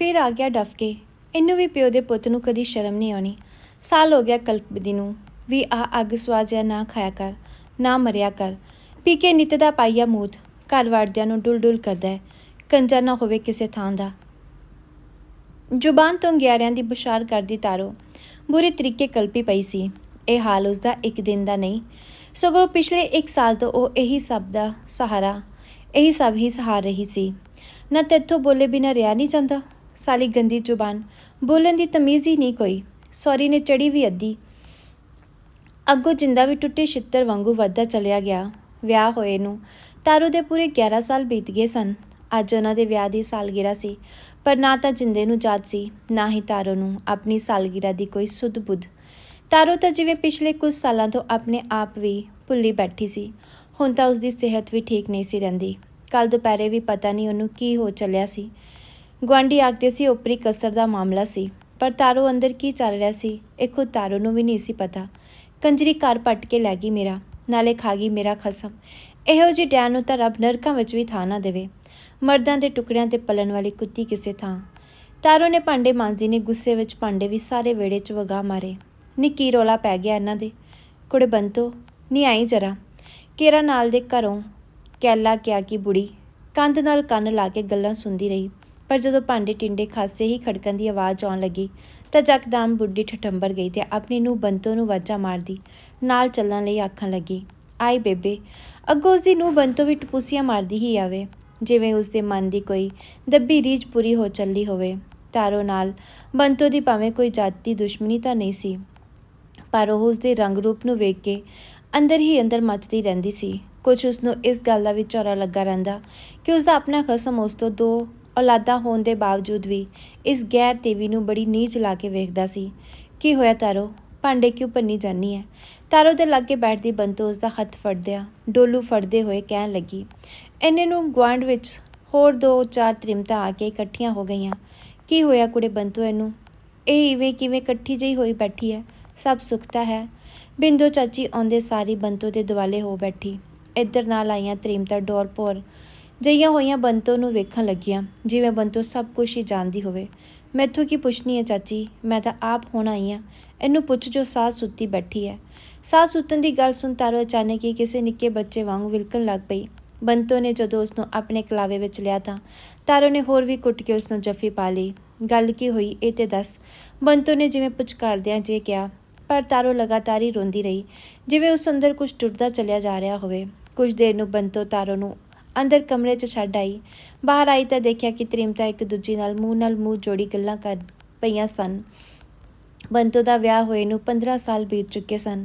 ਫਿਰ ਆ ਗਿਆ ਡੱਫ ਕੇ। ਇਹਨੂੰ ਵੀ ਪਿਓ ਦੇ ਪੁੱਤ ਨੂੰ ਕਦੀ ਸ਼ਰਮ ਨਹੀਂ ਆਉਣੀ। ਸਾਲ ਹੋ ਗਿਆ ਕਲਪਦੀ ਨੂੰ ਵੀ ਆ ਅੱਗ ਸਵਾਜਿਆ ਨਾ ਖਾਇਆ ਕਰ, ਨਾ ਮਰਿਆ ਕਰ। ਪੀ ਕੇ ਨਿਤ ਦਾ ਪਾਈਆ ਮੂਤ, ਘਰ ਵੜਦਿਆਂ ਨੂੰ ਡੁਲ ਡੁਲ ਕਰਦਾ ਹੈ। ਕੰਜਰ ਨਾ ਹੋਵੇ ਕਿਸੇ ਥਾਂ ਦਾ। ਜ਼ੁਬਾਨ ਤੋਂ ਗਿਆਰਿਆਂ ਦੀ ਬੁਸ਼ਾਰ ਕਰਦੀ ਤਾਰੋ। ਬੁਰੇ ਤਰੀਕੇ ਕਲਪੀ ਪਈ ਸੀ। ਇਹ ਹਾਲ ਉਸ ਦਾ ਇੱਕ ਦਿਨ ਦਾ ਨਹੀਂ। ਸਗੋਂ ਪਿਛਲੇ 1 ਸਾਲ ਤੋਂ ਉਹ ਇਹੀ ਸਭ ਦਾ ਸਹਾਰਾ, ਇਹੀ ਸਭ ਹੀ ਸਹਾਰ ਰਹੀ ਸੀ। ਨਾ ਤੇਥੋਂ ਬੋਲੇ ਬਿਨਾ ਰਿਆ ਨਹੀਂ ਜਾਂਦਾ। ਸਾਲੀ ਗੰਦੀ ਜ਼ੁਬਾਨ। ਬੋਲਣ ਦੀ ਤਮੀਜ਼ ਹੀ ਨਹੀਂ ਕੋਈ। ਸੌਰੀ ਨੇ ਚੜੀ ਵੀ ਅੱਧੀ। ਅੱਗੋਂ ਜਿੰਦਾ ਵੀ ਟੁੱਟੇ ਛਿੱਤਰ ਵਾਂਗੂ ਵੱਧਦਾ ਚਲਿਆ ਗਿਆ। ਵਿਆਹ ਹੋਏ ਨੂੰ। ਤਾਰੂ ਦੇ ਪੂਰੇ 11 ਸਾਲ ਬੀਤ ਗਏ ਸਨ। ਅੱਜ ਉਹਨਾਂ ਦੇ ਵਿਆਹ ਦੀ ਸਾਲਗਿਰਾ ਸੀ। ਪਰ ਨਾ ਤਾਂ ਜਿੰਦੇ ਨੂੰ ਯਾਦ ਸੀ, ਨਾ ਹੀ ਤਾਰੋ ਨੂੰ ਆਪਣੀ ਸਾਲਗਿਰਾ ਦੀ ਕੋਈ ਸੁੱਧ ਬੁੱਧ। ਤਾਰੋ ਤਾਂ ਜਿਵੇਂ ਪਿਛਲੇ ਕੁਝ ਸਾਲਾਂ ਤੋਂ ਆਪਣੇ ਆਪ ਵੀ ਭੁੱਲੀ ਬੈਠੀ ਸੀ। ਹੁਣ ਤਾਂ ਉਸਦੀ ਸਿਹਤ ਵੀ ਠੀਕ ਨਹੀਂ ਸੀ ਰਹਿੰਦੀ। ਕੱਲ ਦੁਪਹਿਰੇ ਵੀ ਪਤਾ ਨਹੀਂ ਉਹਨੂੰ ਕੀ ਹੋ ਚੱਲਿਆ ਸੀ। ਗੁਆਂਢੀ ਆਖਦੇ ਸੀ, ਉਪਰੀ ਕਸਰ ਦਾ ਮਾਮਲਾ ਸੀ, ਪਰ ਤਾਰੋ ਅੰਦਰ ਕੀ ਚੱਲ ਰਿਹਾ ਸੀ? ਇਹ ਖੁਦ ਤਾਰੋ ਨੂੰ ਵੀ ਨਹੀਂ ਸੀ ਪਤਾ। ਕੰਜਰੀ ਘਰ ਪੱਟ ਕੇ ਲੈ ਗਈ ਮੇਰਾ, ਨਾਲੇ ਖਾ ਗਈ ਮੇਰਾ ਖਸਮ। ਇਹੋ ਜਿਹੇ ਡੈਣ ਨੂੰ ਤਾਂ ਰੱਬ ਨਰਕਾਂ ਵਿੱਚ ਵੀ ਥਾਂ ਨਾ ਦੇਵੇ। ਮਰਦਾਂ ਦੇ ਟੁਕੜਿਆਂ ਤੇ ਪਲਣ ਵਾਲੀ ਕੁੱਤੀ ਕਿਸੇ ਥਾਂ। ਤਾਰੋ ਨੇ ਭਾਂਡੇ ਮਾਂਜਦੀ ਨੇ, ਗੁੱਸੇ ਵਿੱਚ ਭਾਂਡੇ ਵੀ ਸਾਰੇ ਵਿਹੜੇ 'ਚ ਵਗਾ ਮਾਰੇ। ਨੀ ਕੀ ਰੋਲਾ ਪੈ ਗਿਆ ਇਹਨਾਂ ਦੇ। ਕੁੜੇ ਬੰਤੋ, ਨੀ ਆਈ ਜਰਾ। ਕੇਰਾ ਨਾਲ ਦੇ ਘਰੋਂ ਕੈਲਾ ਕਿਆ ਕੀ ਬੁੜੀ, ਕੰਧ ਨਾਲ ਕੰਨ ਲਾ ਕੇ ਗੱਲਾਂ ਸੁਣਦੀ ਰਹੀ। ਪਰ ਜਦੋਂ ਭਾਂਡੇ ਟਿੰਡੇ ਖਾਸੇ ਹੀ ਖੜਕਣ ਦੀ ਆਵਾਜ਼ ਆਉਣ ਲੱਗੀ, ਤਾਂ ਜਕਦਮ ਬੁੱਢੀ ਠਠੰਬਰ ਗਈ ਤੇ ਆਪਣੀ ਨੂੰ ਬੰਤੋ ਨੂੰ ਵਾਜਾ ਮਾਰਦੀ, ਨਾਲ ਚੱਲਣ ਲਈ ਆਖਣ ਲੱਗੀ ਆਈ ਬੇਬੇ, ਅੱਗੋਂ ਉਸਦੀ ਨੂੰ ਬੰਤੋ ਵੀ ਟਪੂਸੀਆਂ ਮਾਰਦੀ ਹੀ ਆਵੇ, ਜਿਵੇਂ ਉਸਦੇ ਮਨ ਦੀ ਕੋਈ ਦੱਬੀ ਰੀਝ ਪੂਰੀ ਹੋ ਚੱਲੀ ਹੋਵੇ। ਤਾਰੋ ਨਾਲ ਬੰਤੋ ਦੀ ਭਾਵੇਂ ਕੋਈ ਜਾਤੀ ਦੁਸ਼ਮਣੀ ਤਾਂ ਨਹੀਂ ਸੀ, ਪਰ ਉਹ ਉਸਦੇ ਰੰਗ ਰੂਪ ਨੂੰ ਵੇਖ ਕੇ ਅੰਦਰ ਹੀ ਅੰਦਰ ਮੱਚਦੀ ਰਹਿੰਦੀ ਸੀ। ਕੁਝ ਉਸ ਨੂੰ ਇਸ ਗੱਲ ਦਾ ਵੀ ਚੌਰਾ ਲੱਗਾ ਰਹਿੰਦਾ ਕਿ ਉਸ ਦਾ ਆਪਣਾ ਖਸਮ ਉਸ ਤੋਂ ਦੋ ਔਲਾਦਾ ਹੋਣ ਦੇ ਬਾਵਜੂਦ ਵੀ ਇਸ ਗੈਰ ਦੇਵੀ ਨੂੰ ਬੜੀ ਨੀਚ ਲਾ ਕੇ ਵੇਖਦਾ ਸੀ। ਕੀ ਹੋਇਆ ਤਾਰੋ? ਭਾਂਡੇ ਕਿਉਂ ਭੰਨੀ ਜਾਨੀ ਹੈ ਤਾਰੋ ਦੇ ਲਾਗੇ ਬੈਠਦੀ ਬੰਤੋ ਉਸ ਦਾ ਹੱਥ ਫੜਦਿਆਂ ਡੋਲੂ ਫੜਦੇ ਹੋਏ ਕਹਿਣ ਲੱਗੀ ਇੰਨੇ ਨੂੰ ਗੁਆਂਢ ਵਿੱਚ ਹੋਰ ਦੋ ਚਾਰ ਤ੍ਰਿਮਤਾਂ ਆ ਕੇ ਇਕੱਠੀਆਂ ਹੋ ਗਈਆਂ। ਕੀ ਹੋਇਆ ਕੁੜੇ ਬੰਤੋ ਇਹਨੂੰ? ਇਹ ਇਵੇਂ ਕਿਵੇਂ ਇਕੱਠੀ ਜਿਹੀ ਹੋਈ ਬੈਠੀ ਹੈ ਸਭ ਸੁਖਤਾ ਹੈ। ਬਿੰਦੋ ਚਾਚੀ ਆਉਂਦੇ ਸਾਰੀ ਬੰਤੋ ਦੇ ਦੁਆਲੇ ਹੋ ਬੈਠੀ। ਇੱਧਰ ਨਾਲ ਆਈਆਂ ਤ੍ਰਿਮਤਾ ਡੋਰ ਪੋਰ ਜਈਆਂ ਹੋਈਆਂ ਬੰਤੋ ਨੂੰ ਵੇਖਣ ਲੱਗੀਆਂ, ਜਿਵੇਂ ਬੰਤੋ ਸਭ ਕੁਝ ਹੀ ਜਾਣਦੀ ਹੋਵੇ। ਮੈਥੋਂ ਕੀ ਪੁੱਛਣੀ ਹੈ ਚਾਚੀ? ਮੈਂ ਤਾਂ ਆਪ ਹੁਣ ਆਈ ਹਾਂ। ਇਹਨੂੰ ਪੁੱਛ ਜੋ ਸਾਹ ਸੁੱਤੀ ਬੈਠੀ ਹੈ। ਸਾਹ ਸੁੱਤਣ ਦੀ ਗੱਲ ਸੁਣ ਤਾਰੋ ਅਚਾਨਕ ਹੀ ਕਿਸੇ ਨਿੱਕੇ ਬੱਚੇ ਵਾਂਗ ਵਿਲਕਣ ਲੱਗ ਪਈ। ਬੰਤੋ ਨੇ ਜਦੋਂ ਉਸ ਨੂੰ ਆਪਣੇ ਕਲਾਵੇ ਵਿੱਚ ਲਿਆ ਤਾਂ, ਤਾਰੋ ਨੇ ਹੋਰ ਵੀ ਕੁੱਟ ਕੇ ਉਸ ਨੂੰ ਜੱਫੀ ਪਾ ਲਈ। ਗੱਲ ਕੀ ਹੋਈ ਇਹ ਤੇ ਦੱਸ। ਬੰਤੋ ਨੇ ਜਿਵੇਂ ਪੁਚਕਾਰਦਿਆਂ ਜੇ ਕਿਹਾ, ਪਰ ਤਾਰੋ ਲਗਾਤਾਰ ਹੀ ਰੋਂਦੀ ਰਹੀ, ਜਿਵੇਂ ਉਸ ਅੰਦਰ ਕੁਝ ਟੁੱਟਦਾ ਚੱਲਿਆ ਜਾ ਰਿਹਾ ਹੋਵੇ। ਕੁਝ ਦੇਰ ਨੂੰ ਬੰਤੋ ਤਾਰੋ ਨੂੰ ਅੰਦਰ ਕਮਰੇ 'ਚ ਛੱਡ ਆਈ। ਬਾਹਰ ਆਈ ਤਾਂ ਦੇਖਿਆ ਕਿ ਤ੍ਰਿਮਤਾ ਇੱਕ ਦੂਜੀ ਨਾਲ ਮੂੰਹ ਨਾਲ ਮੂੰਹ ਜੋੜੀ ਗੱਲਾਂ ਕਰ ਪਈਆਂ ਸਨ। ਬੰਤੋ ਦਾ ਵਿਆਹ ਹੋਏ ਨੂੰ 15 ਸਾਲ ਬੀਤ ਚੁੱਕੇ ਸਨ।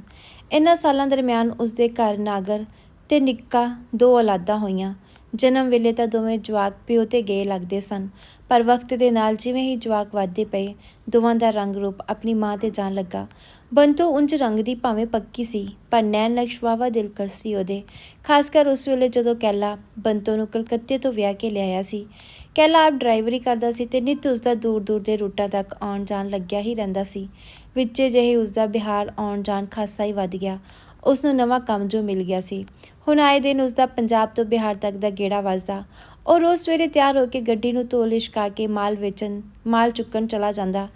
ਇਹਨਾਂ ਸਾਲਾਂ ਦਰਮਿਆਨ ਉਸ ਦੇ ਘਰ ਨਾਗਰ ਤੇ ਨਿੱਕਾ ਦੋ ਔਲਾਦਾਂ ਹੋਈਆਂ। ਜਨਮ ਵੇਲੇ ਤਾਂ ਦੋਵੇਂ ਜਵਾਕ ਪਿਓ ਤੇ ਗਏ ਲੱਗਦੇ ਸਨ, ਪਰ ਵਕਤ ਦੇ ਨਾਲ ਜਿਵੇਂ ਹੀ ਜਵਾਕ ਵੱਧਦੇ ਪਏ, ਦੋਵਾਂ ਦਾ ਰੰਗ ਰੂਪ ਆਪਣੀ ਮਾਂ ਤੇ ਜਾਣ ਲੱਗਾ। ਬੰਤੋ ਉਂਝ ਰੰਗ ਦੀ ਭਾਵੇਂ ਪੱਕੀ ਸੀ, ਪਰ ਨੈਣ ਨਕਸ਼ਵਾਵਾ ਦਿਲਕਸ਼ ਸੀ ਉਹਦੇ। ਖਾਸ ਕਰ ਉਸ ਵੇਲੇ ਜਦੋਂ ਕੈਲਾ ਬੰਤੋ ਨੂੰ ਕਲਕੱਤੇ ਤੋਂ ਵਿਆਹ ਕੇ ਲਿਆਇਆ ਸੀ। ਕੈਲਾ ਆਪ ਡਰਾਈਵਰੀ ਕਰਦਾ ਸੀ ਤੇ ਨਿੱਤ ਉਸ ਦਾ ਦੂਰ ਦੂਰ ਦੇ ਰੂਟਾਂ ਤੱਕ ਆਉਣ ਜਾਣ ਲੱਗਿਆ ਹੀ ਰਹਿੰਦਾ ਸੀ। ਵਿੱਚੇ ਜਿਹੇ ਉਸ ਦਾ ਬਿਹਾਰ ਆਉਣ ਜਾਣ ਖਾਸਾ ਹੀ ਵੱਧ ਗਿਆ। ਉਸ ਨੂੰ ਨਵਾਂ ਕੰਮ ਜੋ ਮਿਲ ਗਿਆ ਸੀ। ਹੁਣ ਆਏ ਦਿਨ ਉਸ ਦਾ ਪੰਜਾਬ ਤੋਂ ਬਿਹਾਰ ਤੱਕ ਦਾ ਗੇੜਾ ਵੱਜਦਾ। ਉਹ ਰੋਜ਼ ਸਵੇਰੇ ਤਿਆਰ ਹੋ ਕੇ ਗੱਡੀ ਨੂੰ ਧੋ ਲਿਸ਼ਕਾ ਕੇ ਮਾਲ ਵੇਚਣ, ਮਾਲ ਚੁੱਕਣ ਚਲਾ ਜਾਂਦਾ।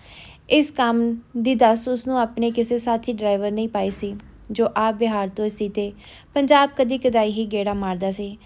ਇਸ ਕੰਮ ਦੀ ਦੱਸ ਉਸ ਨੂੰ ਆਪਣੇ ਕਿਸੇ ਸਾਥੀ ਡਰਾਈਵਰ ਨਹੀਂ ਪਾਈ ਸੀ, ਜੋ ਆਪ ਬਿਹਾਰ ਤੋਂ ਸੀ ਤੇ ਪੰਜਾਬ ਕਦੀ ਕਦਾਈ ਹੀ ਗੇੜਾ ਮਾਰਦਾ ਸੀ।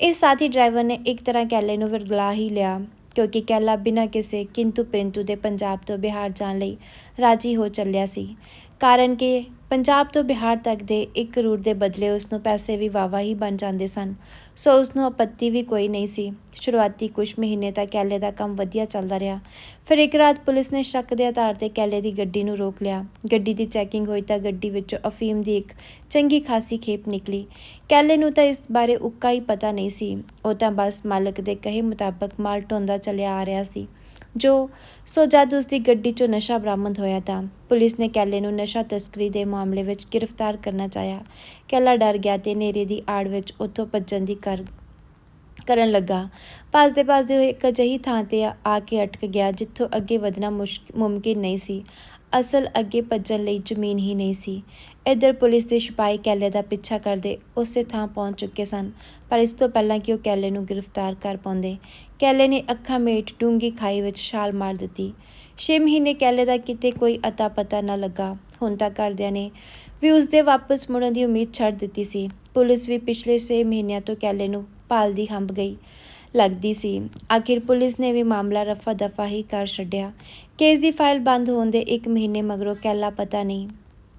ਇਸ ਸਾਥੀ ਡਰਾਈਵਰ ਨੇ ਇੱਕ ਤਰ੍ਹਾਂ ਕੈਲੇ ਨੂੰ ਵਰਗਲਾ ਹੀ ਲਿਆ, ਕਿਉਂਕਿ ਕੈਲਾ ਬਿਨਾਂ ਕਿਸੇ ਕਿੰਤੂ ਪਰੰਤੂ ਦੇ ਪੰਜਾਬ ਤੋਂ ਬਿਹਾਰ ਜਾਣ ਲਈ ਰਾਜੀ ਹੋ ਚੱਲਿਆ ਸੀ। ਕਾਰਨ ਕਿ ਪੰਜਾਬ ਤੋਂ ਬਿਹਾਰ ਤੱਕ ਦੇ ਇੱਕ ਰੂਟ ਦੇ ਬਦਲੇ ਉਸ ਨੂੰ ਪੈਸੇ ਵੀ ਵਾਵਾ ਹੀ ਬਣ ਜਾਂਦੇ ਸਨ। ਸੋ ਉਸ ਨੂੰ ਆਪੱਤੀ ਵੀ ਕੋਈ ਨਹੀਂ ਸੀ। ਸ਼ੁਰੂਆਤੀ ਕੁਝ ਮਹੀਨੇ ਤੱਕ ਕੈਲੇ ਦਾ ਕੰਮ ਵਧੀਆ ਚੱਲਦਾ ਰਿਹਾ। ਫਿਰ ਇੱਕ ਰਾਤ ਪੁਲਿਸ ਨੇ ਸ਼ੱਕ ਦੇ ਆਧਾਰ ਤੇ ਕੈਲੇ ਦੀ ਗੱਡੀ ਨੂੰ ਰੋਕ ਲਿਆ। ਗੱਡੀ ਦੀ ਚੈਕਿੰਗ ਹੋਈ ਤਾਂ ਗੱਡੀ ਵਿੱਚੋਂ ਅਫੀਮ ਦੀ ਇੱਕ ਚੰਗੀ ਖਾਸੀ ਖੇਪ ਨਿਕਲੀ। ਕੈਲੇ ਨੂੰ ਤਾਂ ਇਸ ਬਾਰੇ ਉੱਕਾ ਹੀ ਪਤਾ ਨਹੀਂ ਸੀ। ਉਹ ਤਾਂ ਬਸ ਮਾਲਕ ਦੇ ਕਹੇ ਮੁਤਾਬਕ ਮਾਲ ਢੋਂਦਾ ਚੱਲਿਆ ਆ ਰਿਹਾ ਸੀ। ਜੋ ਸੋ ਜਦ ਉਸ ਦੀ ਗੱਡੀ 'ਚੋਂ ਨਸ਼ਾ ਬਰਾਮਦ ਹੋਇਆ ਤਾਂ ਪੁਲਿਸ ਨੇ ਕੈਲੇ ਨੂੰ ਨਸ਼ਾ ਤਸਕਰੀ ਦੇ ਮਾਮਲੇ ਵਿੱਚ ਗ੍ਰਿਫਤਾਰ ਕਰਨਾ ਚਾਹਿਆ। ਕੈਲਾ ਡਰ ਗਿਆ ਤੇ ਨੇਰੇ ਦੀ ਆੜ ਵਿੱਚ ਉੱਥੋਂ ਭੱਜਣ ਦੀ ਕਰ, ਕਰਨ ਲੱਗਾ। ਭੱਜਦੇ ਭੱਜਦੇ ਹੋਏ ਇੱਕ ਅਜਿਹੀ ਥਾਂ ਤੇ ਆ ਕੇ ਅਟਕ ਗਿਆ, ਜਿੱਥੋਂ ਅੱਗੇ ਵਧਣਾ ਮੁਮਕਿਨ ਨਹੀਂ ਸੀ। ਅਸਲ ਅੱਗੇ ਭੱਜਣ ਲਈ ਜ਼ਮੀਨ ਹੀ ਨਹੀਂ ਸੀ। ਇੱਧਰ ਪੁਲਿਸ ਦੇ ਸਿਪਾਹੀ ਕੈਲੇ ਦਾ ਪਿੱਛਾ ਕਰਦੇ ਉਸੇ ਥਾਂ ਪਹੁੰਚ ਚੁੱਕੇ ਸਨ, ਪਰ ਇਸ ਤੋਂ ਪਹਿਲਾਂ ਕਿ ਉਹ ਕੈਲੇ ਨੂੰ ਗ੍ਰਿਫਤਾਰ ਕਰ ਪਾਉਂਦੇ। ਕੈਲੇ ਨੇ ਅੱਖਾਂ ਮੀਟ ਡੂੰਗੀ ਖਾਈ ਵਿੱਚ ਛਾਲ ਮਾਰ ਦਿੱਤੀ। ਛੇ ਮਹੀਨੇ ਕੈਲੇ ਦਾ ਕਿਤੇ ਕੋਈ ਅਤਾ ਪਤਾ ਨਾ ਲੱਗਾ। ਹੁਣ ਤੱਕ ਘਰਦਿਆਂ ਨੇ ਵੀ ਉਸ ਦੇ ਵਾਪਸ ਮੁੜਨ ਦੀ ਉਮੀਦ ਛੱਡ ਦਿੱਤੀ ਸੀ। ਪੁਲਿਸ ਵੀ ਪਿਛਲੇ 6 ਮਹੀਨਿਆਂ ਤੋਂ ਕੈਲੇ ਨੂੰ ਭਾਲਦੀ ਹੰਬ ਗਈ ਲੱਗਦੀ ਸੀ। ਆਖਿਰ ਪੁਲਿਸ ਨੇ ਵੀ ਮਾਮਲਾ ਰਫਾ ਦਫਾ ਹੀ ਕਰ ਛੱਡਿਆ। ਕੇਸ ਦੀ ਫਾਈਲ ਬੰਦ ਹੋਣ ਦੇ 1 ਮਹੀਨੇ ਮਗਰੋਂ ਕੈਲਾ ਪਤਾ ਨਹੀਂ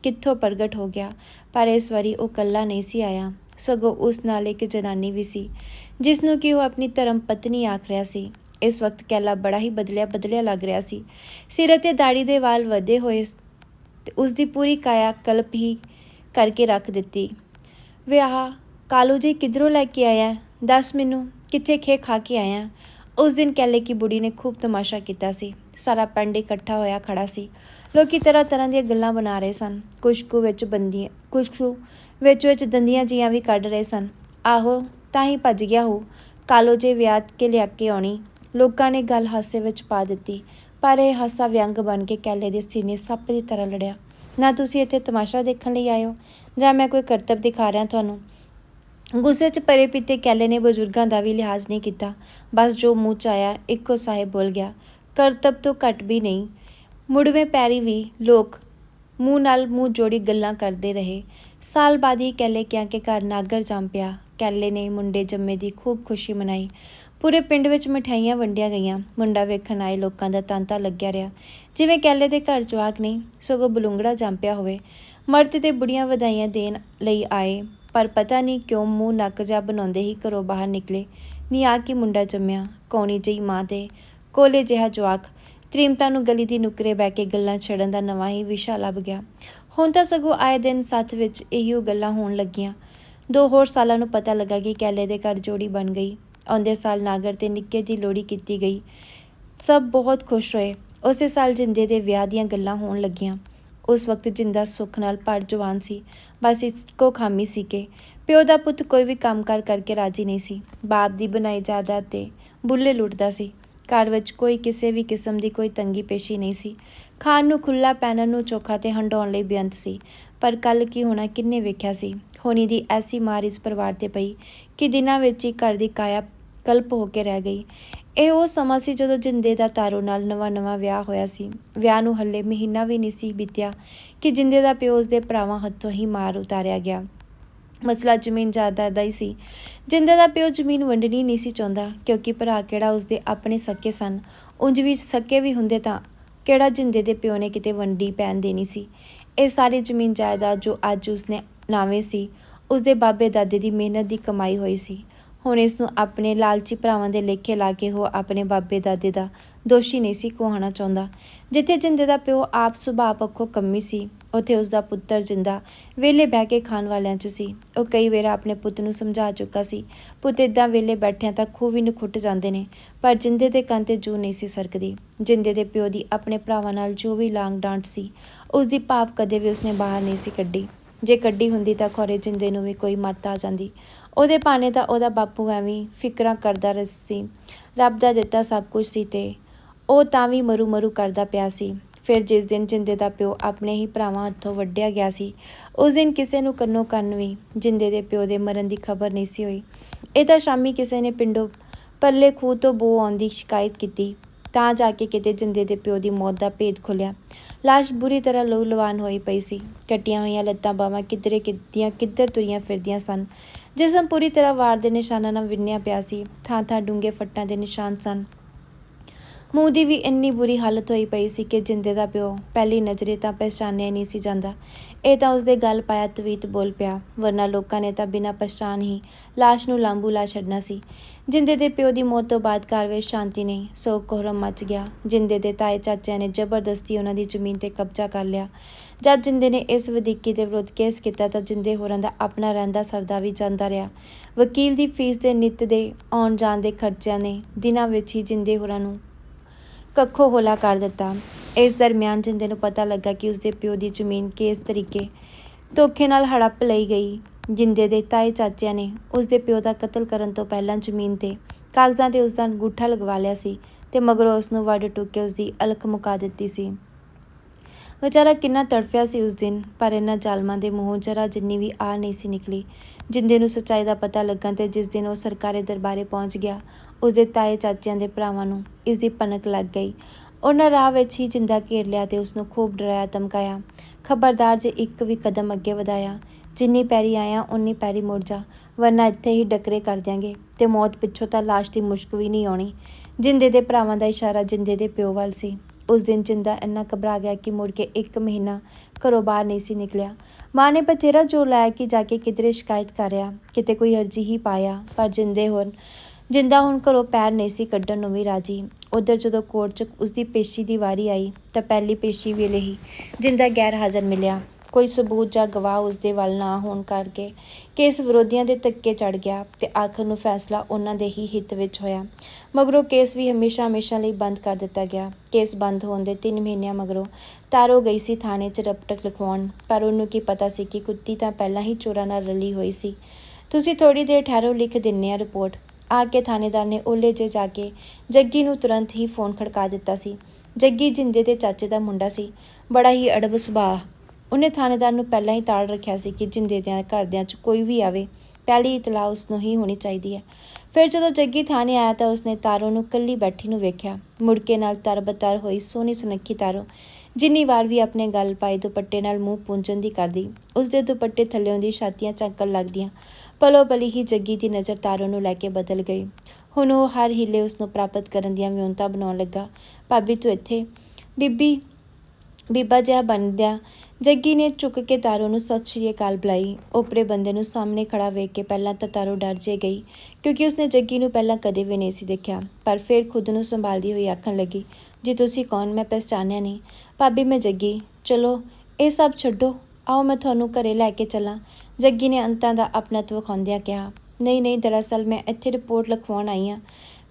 ਕਿੱਥੋਂ ਪ੍ਰਗਟ ਹੋ ਗਿਆ, ਪਰ ਇਸ ਵਾਰੀ ਉਹ ਕੱਲਾ ਨਹੀਂ ਸੀ ਆਇਆ। ਸਗੋਂ ਉਸ ਨਾਲ ਇੱਕ ਜਨਾਨੀ ਵੀ ਸੀ, ਜਿਸ ਨੂੰ ਕਿ ਉਹ ਆਪਣੀ ਧਰਮ ਪਤਨੀ ਆਖ ਰਿਹਾ ਸੀ। ਇਸ ਵਕਤ ਕੈਲਾ ਬੜਾ ਹੀ ਬਦਲਿਆ ਬਦਲਿਆ ਲੱਗ ਰਿਹਾ ਸੀ। ਸਿਰ ਅਤੇ ਦਾੜੀ ਦੇ ਵਾਲ ਵਧੇ ਹੋਏ ਤੇ ਉਸ ਦੀ ਪੂਰੀ ਕਾਇਆ ਕਲਪ ਹੀ ਕਰਕੇ ਰੱਖ ਦਿੱਤੀ। ਵੇ ਆਹ ਕਾਲੂ ਜੀ ਕਿੱਧਰੋਂ ਲੈ ਕੇ ਆਇਆ? ਹੈ? ਦੱਸ ਮੈਨੂੰ, ਕਿੱਥੇ ਖੇ ਖਾ ਕੇ ਆਇਆ? ਉਸ ਦਿਨ ਕੈਲੇ ਕੀ ਬੁੜੀ ਨੇ ਖੂਬ ਤਮਾਸ਼ਾ ਕੀਤਾ ਸੀ। ਸਾਰਾ ਪਿੰਡ ਇਕੱਠਾ ਹੋਇਆ ਖੜਾ ਸੀ। ਲੋਕੀ ਤਰ੍ਹਾਂ ਤਰ੍ਹਾਂ ਦੀਆਂ ਗੱਲਾਂ ਬਣਾ ਰਹੇ ਸਨ। ਕੁਛ ਕੁ ਵਿੱਚ ਬੰਦੀਆਂ ਕੁਛ ਕੁ ਵਿੱਚ ਵਿੱਚ ਦੰਦੀਆਂ ਜੀਆਂ ਵੀ ਕੱਢ ਰਹੇ ਸਨ। ਆਹੋ, ਤਾਂ ਹੀ ਭੱਜ ਗਿਆ ਹੋ। ਕਾਲੋ ਜੇ ਵਿਆਹ ਕੇ ਲਿਆ ਕੇ ਆਉਣੀ। ਲੋਕਾਂ ਨੇ ਗੱਲ ਹਾਸੇ ਵਿੱਚ ਪਾ ਦਿੱਤੀ। ਪਰ ਇਹ ਹਾਸਾ ਵਿਅੰਗ ਬਣ ਕੇ ਕੈਲੇ ਦੇ ਸੀਨੇ ਸੱਪ ਦੀ ਤਰ੍ਹਾਂ ਲੜਿਆ। ਨਾ ਤੁਸੀਂ ਇੱਥੇ ਤਮਾਸ਼ਾ ਦੇਖਣ ਲਈ ਆਏ ਹੋ, ਜਾਂ ਮੈਂ ਕੋਈ ਕਰਤੱਵ ਦਿਖਾ ਰਿਹਾ ਤੁਹਾਨੂੰ? ਗੁੱਸੇ 'ਚ ਪਰੇ ਪਿੱਤੇ ਕੈਲੇ ਨੇ ਬਜ਼ੁਰਗਾਂ ਦਾ ਵੀ ਲਿਹਾਜ਼ ਨਹੀਂ ਕੀਤਾ। ਬਸ ਜੋ ਮੂੰਹ 'ਚ ਆਇਆ, ਇੱਕੋ ਸਾਹਿਬ ਬੋਲ ਗਿਆ, ਕਰਤੱਵ ਤੋਂ ਘੱਟ ਵੀ ਨਹੀਂ। ਮੁੜਵੇਂ ਪੈਰੀ ਵੀ ਲੋਕ ਮੂੰਹ ਨਾਲ ਮੂੰਹ ਜੋੜੀ ਗੱਲਾਂ ਕਰਦੇ ਰਹੇ। ਸਾਲ ਬਾਅਦ ਹੀ ਕੈਲੇ ਕਿਆਂ ਕੇ ਘਰ ਨਾਗਰ ਜੰਮ ਪਿਆ। ਕੈਲੇ ਨੇ ਮੁੰਡੇ ਜੰਮੇ ਦੀ ਖੂਬ ਖੁਸ਼ੀ ਮਨਾਈ। ਪੂਰੇ ਪਿੰਡ ਵਿੱਚ ਮਠਿਆਈਆਂ ਵੰਡੀਆਂ ਗਈਆਂ। ਮੁੰਡਾ ਵੇਖਣ ਆਏ, ਲੋਕਾਂ ਦਾ ਤਾਂਤਾ ਲੱਗਿਆ ਰਿਹਾ। ਜਿਵੇਂ ਕੈਲੇ ਦੇ ਘਰ ਜਵਾਕ ਨਹੀਂ, ਸਗੋਂ ਬਲੂੰਗੜਾ ਜੰਮ ਹੋਵੇ। ਮਰਦ ਤੇ ਬੁੜੀਆਂ ਵਧਾਈਆਂ ਦੇਣ ਲਈ ਆਏ, ਪਰ ਪਤਾ ਨਹੀਂ ਕਿਉਂ ਮੂੰਹ ਨੱਕ ਜਾ ਬਣਾਉਂਦੇ ਹੀ ਘਰੋਂ ਬਾਹਰ ਨਿਕਲੇ। ਨੀ ਆ ਕੀ ਮੁੰਡਾ ਜੰਮਿਆ, ਕੌਣੀ ਜਿਹੀ ਮਾਂ ਦੇ ਕੋਲੇ ਜਿਹਾ ਜਵਾਕ, ਤ੍ਰੀਮਤਾ ਨੂੰ ਗਲੀ ਦੀ ਨੁਕਰੇ ਬਹਿ ਕੇ ਗੱਲਾਂ ਛੜਨ ਦਾ ਨਵਾਂ ਹੀ ਵਿਸ਼ਾ ਲੱਭ ਗਿਆ। ਹੁਣ ਤਾਂ ਸਗੋਂ ਆਏ ਦਿਨ ਸੱਥ ਵਿੱਚ ਇਹੀਓ ਗੱਲਾਂ ਹੋਣ ਲੱਗੀਆਂ। ਦੋ ਹੋਰ ਸਾਲਾਂ ਨੂੰ ਪਤਾ ਲੱਗਾ ਕਿ ਕੈਲੇ ਦੇ ਘਰ ਜੋੜੀ ਬਣ ਗਈ। ਆਉਂਦੇ ਸਾਲ ਨਾਗਰ ਤੇ ਨਿੱਕੇ ਦੀ ਲੋੜੀ ਕੀਤੀ ਗਈ। ਸਭ ਬਹੁਤ ਖੁਸ਼ ਹੋਏ। ਉਸੇ ਸਾਲ ਜਿੰਦੇ ਦੇ ਵਿਆਹ ਦੀਆਂ ਗੱਲਾਂ ਹੋਣ ਲੱਗੀਆਂ। ਉਸ ਵਕਤ ਜਿੰਦਾ ਸੁੱਖ ਨਾਲ ਭਰ ਜਵਾਨ ਸੀ। ਬਸ ਇਸ ਕੋ ਖਾਮੀ ਸੀ ਕਿ ਪਿਓ ਦਾ ਪੁੱਤ ਕੋਈ ਵੀ ਕੰਮ ਕਰ ਕਰਕੇ ਰਾਜੀ ਨਹੀਂ ਸੀ। ਬਾਪ ਦੀ ਬਣਾਈ ਜਾਇਦਾਦ ਤੇ ਬੁੱਲੇ ਲੁੱਟਦਾ ਸੀ। ਘਰ ਵਿੱਚ ਕੋਈ ਕਿਸੇ ਵੀ ਕਿਸਮ ਦੀ ਕੋਈ ਤੰਗੀ ਪੇਸ਼ੀ ਨਹੀਂ ਸੀ। ਖਾਣ ਨੂੰ ਖੁੱਲਾ ਪਹਿਨਣ ਨੂੰ ਚੋਖਾ ਤੇ ਹੰਡਾਉਣ ਲਈ ਬੇਅੰਤ ਸੀ। ਪਰ ਕੱਲ ਕੀ ਹੋਣਾ ਕਿੰਨੇ ਵੇਖਿਆ ਸੀ। ਹੋਣੀ ਦੀ ਐਸੀ ਮਾਰ ਇਸ ਪਰਿਵਾਰ ਤੇ ਪਈ ਕਿ ਦਿਨਾਂ ਵਿੱਚ ਹੀ ਘਰ ਦੀ ਕਾਇਆ ਕਲਪ ਹੋ ਕੇ ਰਹਿ ਗਈ। ਇਹ ਉਹ ਸਮਾਂ ਸੀ ਜਦੋਂ ਜਿੰਦੇ ਦਾ ਤਾਰੂ ਨਾਲ ਨਵਾਂ-ਨਵਾਂ ਵਿਆਹ ਹੋਇਆ ਸੀ। ਵਿਆਹ ਨੂੰ ਹੱਲੇ ਮਹੀਨਾ ਵੀ ਨਹੀਂ ਸੀ ਬੀਤਿਆ ਕਿ ਜਿੰਦੇ ਦਾ ਪਿਓ ਉਸ ਦੇ ਭਰਾਵਾਂ ਹੱਥੋਂ ਹੀ ਮਾਰ ਉਤਾਰਿਆ ਗਿਆ। ਮਸਲਾ ਜ਼ਮੀਨ ਜਾਇਦਾਦ ਦਾ ਹੀ ਸੀ। ਜਿੰਦੇ ਦਾ ਪਿਓ ਜ਼ਮੀਨ ਵੰਡਣੀ ਨਹੀਂ ਸੀ ਚਾਹੁੰਦਾ ਕਿਉਂਕਿ ਭਰਾ ਕਿਹੜਾ ਉਸਦੇ ਆਪਣੇ ਸਕੇ ਸਨ। ਉਂਝ ਵੀ ਸਕੇ ਵੀ ਹੁੰਦੇ ਤਾਂ ਕਿਹੜਾ ਜਿੰਦੇ ਦੇ ਪਿਓ ਨੇ ਕਿਤੇ ਵੰਡੀ ਪੈਣ ਦੇਣੀ ਸੀ। ਇਹ ਸਾਰੀ ਜ਼ਮੀਨ ਜਾਇਦਾਦ ਜੋ ਅੱਜ ਉਸਨੇ ਨਾਵੇਂ ਸੀ, ਉਸਦੇ ਬਾਬੇ ਦਾਦੇ ਦੀ ਮਿਹਨਤ ਦੀ ਕਮਾਈ ਹੋਈ ਸੀ। ਹੁਣ ਇਸ ਨੂੰ ਆਪਣੇ ਲਾਲਚੀ ਭਰਾਵਾਂ ਦੇ ਲੇਖੇ ਲਾ ਕੇ ਉਹ ਆਪਣੇ ਬਾਬੇ ਦਾਦੇ ਦਾ ਦੋਸ਼ੀ ਨਹੀਂ ਸੀ ਕਹਾਉਣਾ ਚਾਹੁੰਦਾ। ਜਿੱਥੇ ਜਿੰਦੇ ਦਾ ਪਿਓ ਆਪ ਸੁਭਾਅ ਪੱਖੋਂ ਕੰਮੀ ਸੀ, ਉੱਥੇ ਉਸ ਦਾ ਪੁੱਤਰ ਜਿੰਦਾ ਵੇਲੇ ਬਹਿ ਕੇ ਖਾਣ ਵਾਲਿਆਂ 'ਚ ਸੀ। ਉਹ ਕਈ ਵਾਰ ਆਪਣੇ ਪੁੱਤ ਨੂੰ ਸਮਝਾ ਚੁੱਕਾ ਸੀ। ਪੁੱਤ ਇਦਾਂ ਵੇਲੇ ਬੈਠਿਆਂ ਤਾਂ ਖੂਹ ਵੀ ਨਖੁੱਟ ਜਾਂਦੇ ਨੇ, ਪਰ ਜਿੰਦੇ ਦੇ ਕੰਨ ਤੇ ਜੂ ਨਹੀਂ ਸੀ ਸਰਕਦੀ। ਜਿੰਦੇ ਦੇ ਪਿਓ ਦੀ ਆਪਣੇ ਭਰਾਵਾਂ ਨਾਲ ਜੋ ਵੀ ਲਾਂਗ ਡਾਂਟ ਸੀ ਉਸ ਦੀ ਭਾਵ ਕਦੇ ਵੀ ਉਸਨੇ ਬਾਹਰ ਨਹੀਂ ਸੀ ਕੱਢੀ। ਜੇ ਕੱਢੀ ਹੁੰਦੀ ਤਾਂ ਖੋਰੇ ਜਿੰਦੇ ਨੂੰ ਵੀ ਕੋਈ ਮੱਤ ਆ ਜਾਂਦੀ। ਉਹਦੇ ਪਾਣੇ ਤਾਂ ਉਹਦਾ ਬਾਪੂ ਐਵੇਂ ਫਿਕਰਾਂ ਕਰਦਾ ਰਸ ਸੀ। ਰੱਬ ਦਾ ਦਿੱਤਾ ਸਭ ਕੁਝ ਸੀ ਤੇ ਉਹ ਤਾਂ ਵੀ ਮਰੂ ਮਰੂ ਕਰਦਾ ਪਿਆ ਸੀ। ਫਿਰ ਜਿਸ ਦਿਨ ਜਿੰਦੇ ਦਾ ਪਿਓ ਆਪਣੇ ਹੀ ਭਰਾਵਾਂ ਹੱਥੋਂ ਵੱਢਿਆ ਗਿਆ ਸੀ, ਉਸ ਦਿਨ ਕਿਸੇ ਨੂੰ ਕੰਨੋ ਕੰਨ ਵੀ ਜਿੰਦੇ ਦੇ ਪਿਓ ਦੇ ਮਰਨ ਦੀ ਖਬਰ ਨਹੀਂ ਸੀ ਹੋਈ। ਇਹ ਤਾਂ ਸ਼ਾਮੀ ਕਿਸੇ ਨੇ ਪਿੰਡੋਂ ਪੱਲੇ ਖੂਹ ਤੋਂ ਬੋ ਆਉਣ ਦੀ ਸ਼ਿਕਾਇਤ ਕੀਤੀ, ਤਾਂ ਜਾ ਕੇ ਕਿਤੇ ਜਿੰਦੇ ਦੇ ਪਿਓ ਦੀ ਮੌਤ ਦਾ ਭੇਦ ਖੁੱਲਿਆ ਲਾਸ਼ ਬੁਰੀ ਤਰ੍ਹਾਂ ਲਹੂ ਲਵਾਨ ਹੋਈ ਪਈ ਸੀ। ਕੱਟੀਆਂ ਹੋਈਆਂ ਲੱਤਾਂ ਬਾਹਾਂ ਕਿੱਧਰੇ ਕਿੱਦੀਆਂ ਕਿੱਧਰ ਤੁਰੀਆਂ ਫਿਰਦੀਆਂ ਸਨ। ਜਿਸਮ ਪੂਰੀ ਤਰ੍ਹਾਂ ਵਾਰ ਦੇ ਨਿਸ਼ਾਨਾਂ ਨਾਲ ਵਿੰਨਿਆ ਪਿਆ ਸੀ। ਥਾਂ ਥਾਂ ਡੂੰਘੇ ਫੱਟਾਂ ਦੇ ਨਿਸ਼ਾਨ ਸਨ। ਮੂੰਹ ਦੀ ਵੀ ਇੰਨੀ ਬੁਰੀ ਹਾਲਤ ਹੋਈ ਪਈ ਸੀ ਕਿ ਜਿੰਦੇ ਦਾ ਪਿਓ ਪਹਿਲੀ ਨਜ਼ਰੇ ਤਾਂ ਪਛਾਣਿਆ ਨਹੀਂ ਸੀ ਜਾਂਦਾ। ਇਹ ਤਾਂ ਉਸਦੇ ਗੱਲ ਪਾਇਆ ਤਵੀਤ ਬੋਲ ਪਿਆ, ਵਰਨਾ ਲੋਕਾਂ ਨੇ ਤਾਂ ਬਿਨਾਂ ਪਛਾਣ ਹੀ ਲਾਸ਼ ਨੂੰ ਲਾਂਬੂ ਲਾ ਛੱਡਣਾ ਸੀ। ਜਿੰਦੇ ਦੇ ਪਿਓ ਦੀ ਮੌਤ ਤੋਂ ਬਾਅਦ ਘਰ ਵਿੱਚ ਸ਼ਾਂਤੀ ਨਹੀਂ ਸੋ ਕੋਹਰਮ ਮਚ ਗਿਆ। ਜਿੰਦੇ ਦੇ ਤਾਏ ਚਾਚਿਆਂ ਨੇ ਜ਼ਬਰਦਸਤੀ ਉਹਨਾਂ ਦੀ ਜ਼ਮੀਨ ਤੇ ਕਬਜ਼ਾ ਕਰ ਲਿਆ। ਜਦ ਜਿੰਦੇ ਨੇ ਇਸ ਵਧੀਕੀ ਦੇ ਵਿਰੁੱਧ ਕੇਸ ਕੀਤਾ ਤਾਂ ਜਿੰਦੇ ਹੋਰਾਂ ਦਾ ਆਪਣਾ ਰਹਿੰਦਾ ਸਰਦਾ ਵੀ ਜਾਂਦਾ ਰਿਹਾ। ਵਕੀਲ ਦੀ ਫੀਸ ਦੇ ਨਿੱਤ ਦੇ ਆਉਣ ਜਾਣ ਦੇ ਖਰਚਿਆਂ ਨੇ ਦਿਨਾਂ ਵਿੱਚ ਹੀ ਜਿੰਦੇ ਹੋਰਾਂ ਨੂੰ ਕੱਖੋ ਹੋਲਾ ਕਰ ਦਿੱਤਾ। ਇਸ ਦਰਮਿਆਨ ਜਿੰਦੇ ਨੂੰ ਪਤਾ ਲੱਗਾ ਕਿ ਉਸਦੇ ਪਿਓ ਦੀ ਜ਼ਮੀਨ ਕਿਸ ਤਰੀਕੇ ਧੋਖੇ ਨਾਲ ਹੜੱਪ ਲਈ ਗਈ। ਜਿੰਦੇ ਦੇ ਤਾਏ ਚਾਚਿਆਂ ਨੇ ਉਸਦੇ ਪਿਓ ਦਾ ਕਤਲ ਕਰਨ ਤੋਂ ਪਹਿਲਾਂ ਜ਼ਮੀਨ ਤੇ ਕਾਗਜ਼ਾਂ ਤੇ ਉਸਦਾ ਅੰਗੂਠਾ ਲਗਵਾ ਲਿਆ ਸੀ ਤੇ ਮਗਰੋਂ ਉਸ ਨੂੰ ਵੱਢ ਟੁੱਕ ਕੇ ਉਸਦੀ ਅਲਖ ਮੁਕਾ ਦਿੱਤੀ ਸੀ। ਵਿਚਾਰਾ ਕਿੰਨਾ ਤੜਫਿਆ ਸੀ ਉਸ ਦਿਨ, ਪਰ ਇਹਨਾਂ ਜ਼ਾਲਮਾਂ ਦੇ ਮੂੰਹੋਂ ਜਰਾ ਜਿੰਨੀ ਵੀ ਆ ਨਹੀਂ ਸੀ ਨਿਕਲੀ। ਜਿੰਦੇ ਨੂੰ ਸੱਚਾਈ ਦਾ ਪਤਾ ਲੱਗਣ ਤੇ ਜਿਸ ਦਿਨ ਉਹ ਸਰਕਾਰੀ ਦਰਬਾਰੇ ਪਹੁੰਚ ਗਿਆ ਉਸ ਦੇ ਤਾਏ ਚਾਚਿਆਂ ਦੇ ਭਰਾਵਾਂ ਨੂੰ ਇਸ ਦੀ ਭਨਕ ਲੱਗ ਗਈ। ਉਹਨਾਂ ਰਾਹ ਵਿੱਚ ਹੀ ਜਿੰਦਾ ਘੇਰ ਲਿਆ ਤੇ ਉਸ ਨੂੰ ਖੂਬ ਡਰਾਇਆ, ਧਮਕਾਇਆ। ਖਬਰਦਾਰ ਜੇ ਇੱਕ ਵੀ ਕਦਮ ਅੱਗੇ ਵਧਾਇਆ, ਜਿੰਨੀ ਪੈਰੀ ਆਇਆ, ਉਨੀ ਪੈਰੀ ਮੁੜ ਜਾ, ਵਰਨਾ ਇੱਥੇ ਹੀ ਡਕਰੇ ਕਰ ਦਿਆਂਗੇ ਤੇ ਮੌਤ ਪਿੱਛੋਂ ਤਾਂ ਲਾਸ਼ ਦੀ ਮੁਸ਼ਕ ਵੀ ਨਹੀਂ ਆਉਣੀ। ਜਿੰਦੇ ਦੇ ਭਰਾਵਾਂ ਦਾ ਇਸ਼ਾਰਾ ਜਿੰਦੇ ਦੇ ਪਿਓ ਵੱਲ ਸੀ। ਉਸ ਦਿਨ ਜਿੰਦਾ ਇੰਨਾ ਘਬਰਾ ਗਿਆ ਕਿ ਮੁੜ ਕੇ ਇੱਕ ਮਹੀਨਾ ਘਰੋਂ ਬਾਹਰ ਨਹੀਂ ਸੀ ਨਿਕਲਿਆ। ਮਾਂ ਨੇ ਬਥੇਰਾ ਜ਼ੋਰ ਲਾਇਆ ਕਿ ਜਾ ਕੇ ਕਿਧਰੇ ਸ਼ਿਕਾਇਤ ਕਰਿਆ ਕਿਤੇ ਕੋਈ ਅਰਜੀ ਹੀ ਪਾਇਆ, ਪਰ ਜਿੰਦੇ ਹੋਣ, ਜਿੰਦਾ ਹੁਣ ਘਰੋਂ ਪੈਰ ਨਹੀਂ ਸੀ ਕੱਢਣ ਨੂੰ ਵੀ ਰਾਜੀ। ਉਧਰ ਜਦੋਂ ਕੋਰਟ 'ਚ ਉਸ ਦੀ ਪੇਸ਼ੀ ਦੀ ਵਾਰੀ ਆਈ, ਤਾਂ ਪਹਿਲੀ ਪੇਸ਼ੀ ਵੇਲੇ ਹੀ ਜਿੰਦਾ ਗੈਰ ਹਾਜ਼ਰ ਮਿਲਿਆ। ਕੋਈ ਸਬੂਤ ਜਾਂ ਗਵਾਹ ਉਸ ਦੇ ਵੱਲ ਨਾ ਹੋਣ ਕਰਕੇ ਕੇਸ ਵਿਰੋਧੀਆਂ ਦੇ ਧੱਕੇ ਚੜ ਗਿਆ ਤੇ ਆਖਰ ਨੂੰ ਫੈਸਲਾ ਉਹਨਾਂ ਦੇ ਹੀ ਹਿੱਤ ਵਿੱਚ ਹੋਇਆ। ਮਗਰੋਂ ਕੇਸ ਵੀ ਹਮੇਸ਼ਾ ਹਮੇਸ਼ਾ ਲਈ ਬੰਦ ਕਰ ਦਿੱਤਾ ਗਿਆ। ਕੇਸ ਬੰਦ ਹੋਣ ਦੇ 3 ਮਹੀਨਿਆਂ ਮਗਰੋਂ ਤਾਰੋ ਗਈ ਸੀ ਥਾਣੇ 'ਚ ਰਪਟਕ ਲਿਖਵਾਉਣ, ਪਰ ਉਹਨੂੰ ਕੀ ਪਤਾ ਸੀ ਕਿ ਕੁੱਤੀ ਤਾਂ ਪਹਿਲਾਂ ਹੀ ਚੋਰਾਂ ਨਾਲ ਰਲੀ ਹੋਈ ਸੀ। ਤੁਸੀਂ ਥੋੜੀ ਦੇਰ ਠਹਿਰੋ, ਲਿਖ ਦਿੰਨੇ ਆ ਰਿਪੋਰਟ। ਆ ਕੇ ਥਾਣੇਦਾਰ ਨੇ ਓਲੇ 'ਚ ਜਾ ਕੇ ਜੱਗੀ ਨੂੰ ਤੁਰੰਤ ਹੀ ਫੋਨ ਖੜਕਾ ਦਿੱਤਾ ਸੀ। ਜੱਗੀ ਜਿੰਦੇ ਦੇ ਚਾਚੇ ਦਾ ਮੁੰਡਾ ਸੀ। ਬੜਾ ਹੀ ਅੜਬ ਸੁਭਾਅ ਉਹਨੇ ਥਾਣੇਦਾਰ ਨੂੰ ਪਹਿਲਾਂ ਹੀ ਤਾੜ ਰੱਖਿਆ ਸੀ ਕਿ ਜਿੰਦੇ ਦੇ ਘਰਦਿਆਂ 'ਚ ਕੋਈ ਵੀ ਆਵੇ, ਪਹਿਲੀ ਇਤਲਾਹ ਉਸ ਨੂੰ ਹੀ ਹੋਣੀ ਚਾਹੀਦੀ ਹੈ। ਫਿਰ ਜਦੋਂ ਜੱਗੀ ਥਾਣੇ ਆਇਆ ਤਾਂ ਉਸਨੇ ਤਾਰੋ ਨੂੰ ਕੱਲੀ ਬੈਠੀ ਨੂੰ ਵੇਖਿਆ। ਮੁੜਕੇ ਨਾਲ ਤਰਬਤਰ ਹੋਈ ਸੋਹਣੀ ਸੁਨੱਖੀ ਤਾਰੋ, ਜਿੰਨੀ ਵਾਰ ਵੀ ਆਪਣੇ ਗੱਲ ਪਾਏ ਦੁਪੱਟੇ ਨਾਲ ਮੂੰਹ ਪੂੰਝਣ ਦੀ ਕਰਦੀ। ਉਸ ਦੇ ਦੁਪੱਟੇ ਥੱਲੇੋਂ ਦੀ ਛਾਤੀਆਂ ਚੱਕਣ ਲੱਗਦੀਆਂ। ਪਲੋ ਪਲੀ ਹੀ ਜੱਗੀ ਦੀ ਨਜ਼ਰ ਤਾਰੋ ਨੂੰ ਲੈ ਕੇ ਬਦਲ ਗਈ। ਹੁਣ ਉਹ ਹਰ ਹੀਲੇ ਉਸ ਨੂੰ ਪ੍ਰਾਪਤ ਕਰਨ ਦੀਆਂ ਵਿਉਂਤਾਂ ਬਣਾਉਣ ਲੱਗਾ। ਭਾਬੀ, ਤੂੰ ਇੱਥੇ? ਬੀਬੀ, ਬੀਬਾ ਜਿਹਾ ਬਣਦਿਆਂ ਜੱਗੀ ਨੇ ਚੁੱਕ ਕੇ ਤਾਰੋ ਨੂੰ ਸਤਿ ਸ਼੍ਰੀ ਅਕਾਲ ਬੁਲਾਈ। ਉਪਰੇ ਬੰਦੇ ਨੂੰ ਸਾਹਮਣੇ ਖੜਾ ਵੇਖ ਕੇ ਪਹਿਲਾਂ ਤਾਂ ਤਾਰੋ ਡਰ ਜੇ ਗਈ, ਕਿਉਂਕਿ ਉਸਨੇ ਜੱਗੀ ਨੂੰ ਪਹਿਲਾਂ ਕਦੇ ਵੀ ਨਹੀਂ ਸੀ ਦੇਖਿਆ। ਪਰ ਫਿਰ ਖੁਦ ਨੂੰ ਸੰਭਾਲਦੀ ਹੋਈ ਆਖਣ ਲੱਗੀ, ਜੀ ਤੁਸੀਂ ਕੌਣ? ਮੈਂ ਪਛਾਣਿਆ ਨਹੀਂ। ਭਾਬੀ, ਮੈਂ ਜੱਗੀ। ਚਲੋ, ਇਹ ਸਭ ਛੱਡੋ। ਆਓ, ਮੈਂ ਤੁਹਾਨੂੰ ਘਰੇ ਲੈ ਕੇ ਚੱਲਾਂ। ਜੱਗੀ ਨੇ ਅੰਤਾਂ ਦਾ ਆਪਣਤਵ ਵਿਖਾਉਂਦਿਆਂ ਕਿਹਾ, ਨਹੀਂ ਨਹੀਂ, ਦਰਅਸਲ ਮੈਂ ਇੱਥੇ ਰਿਪੋਰਟ ਲਿਖਵਾਉਣ ਆਈ ਹਾਂ।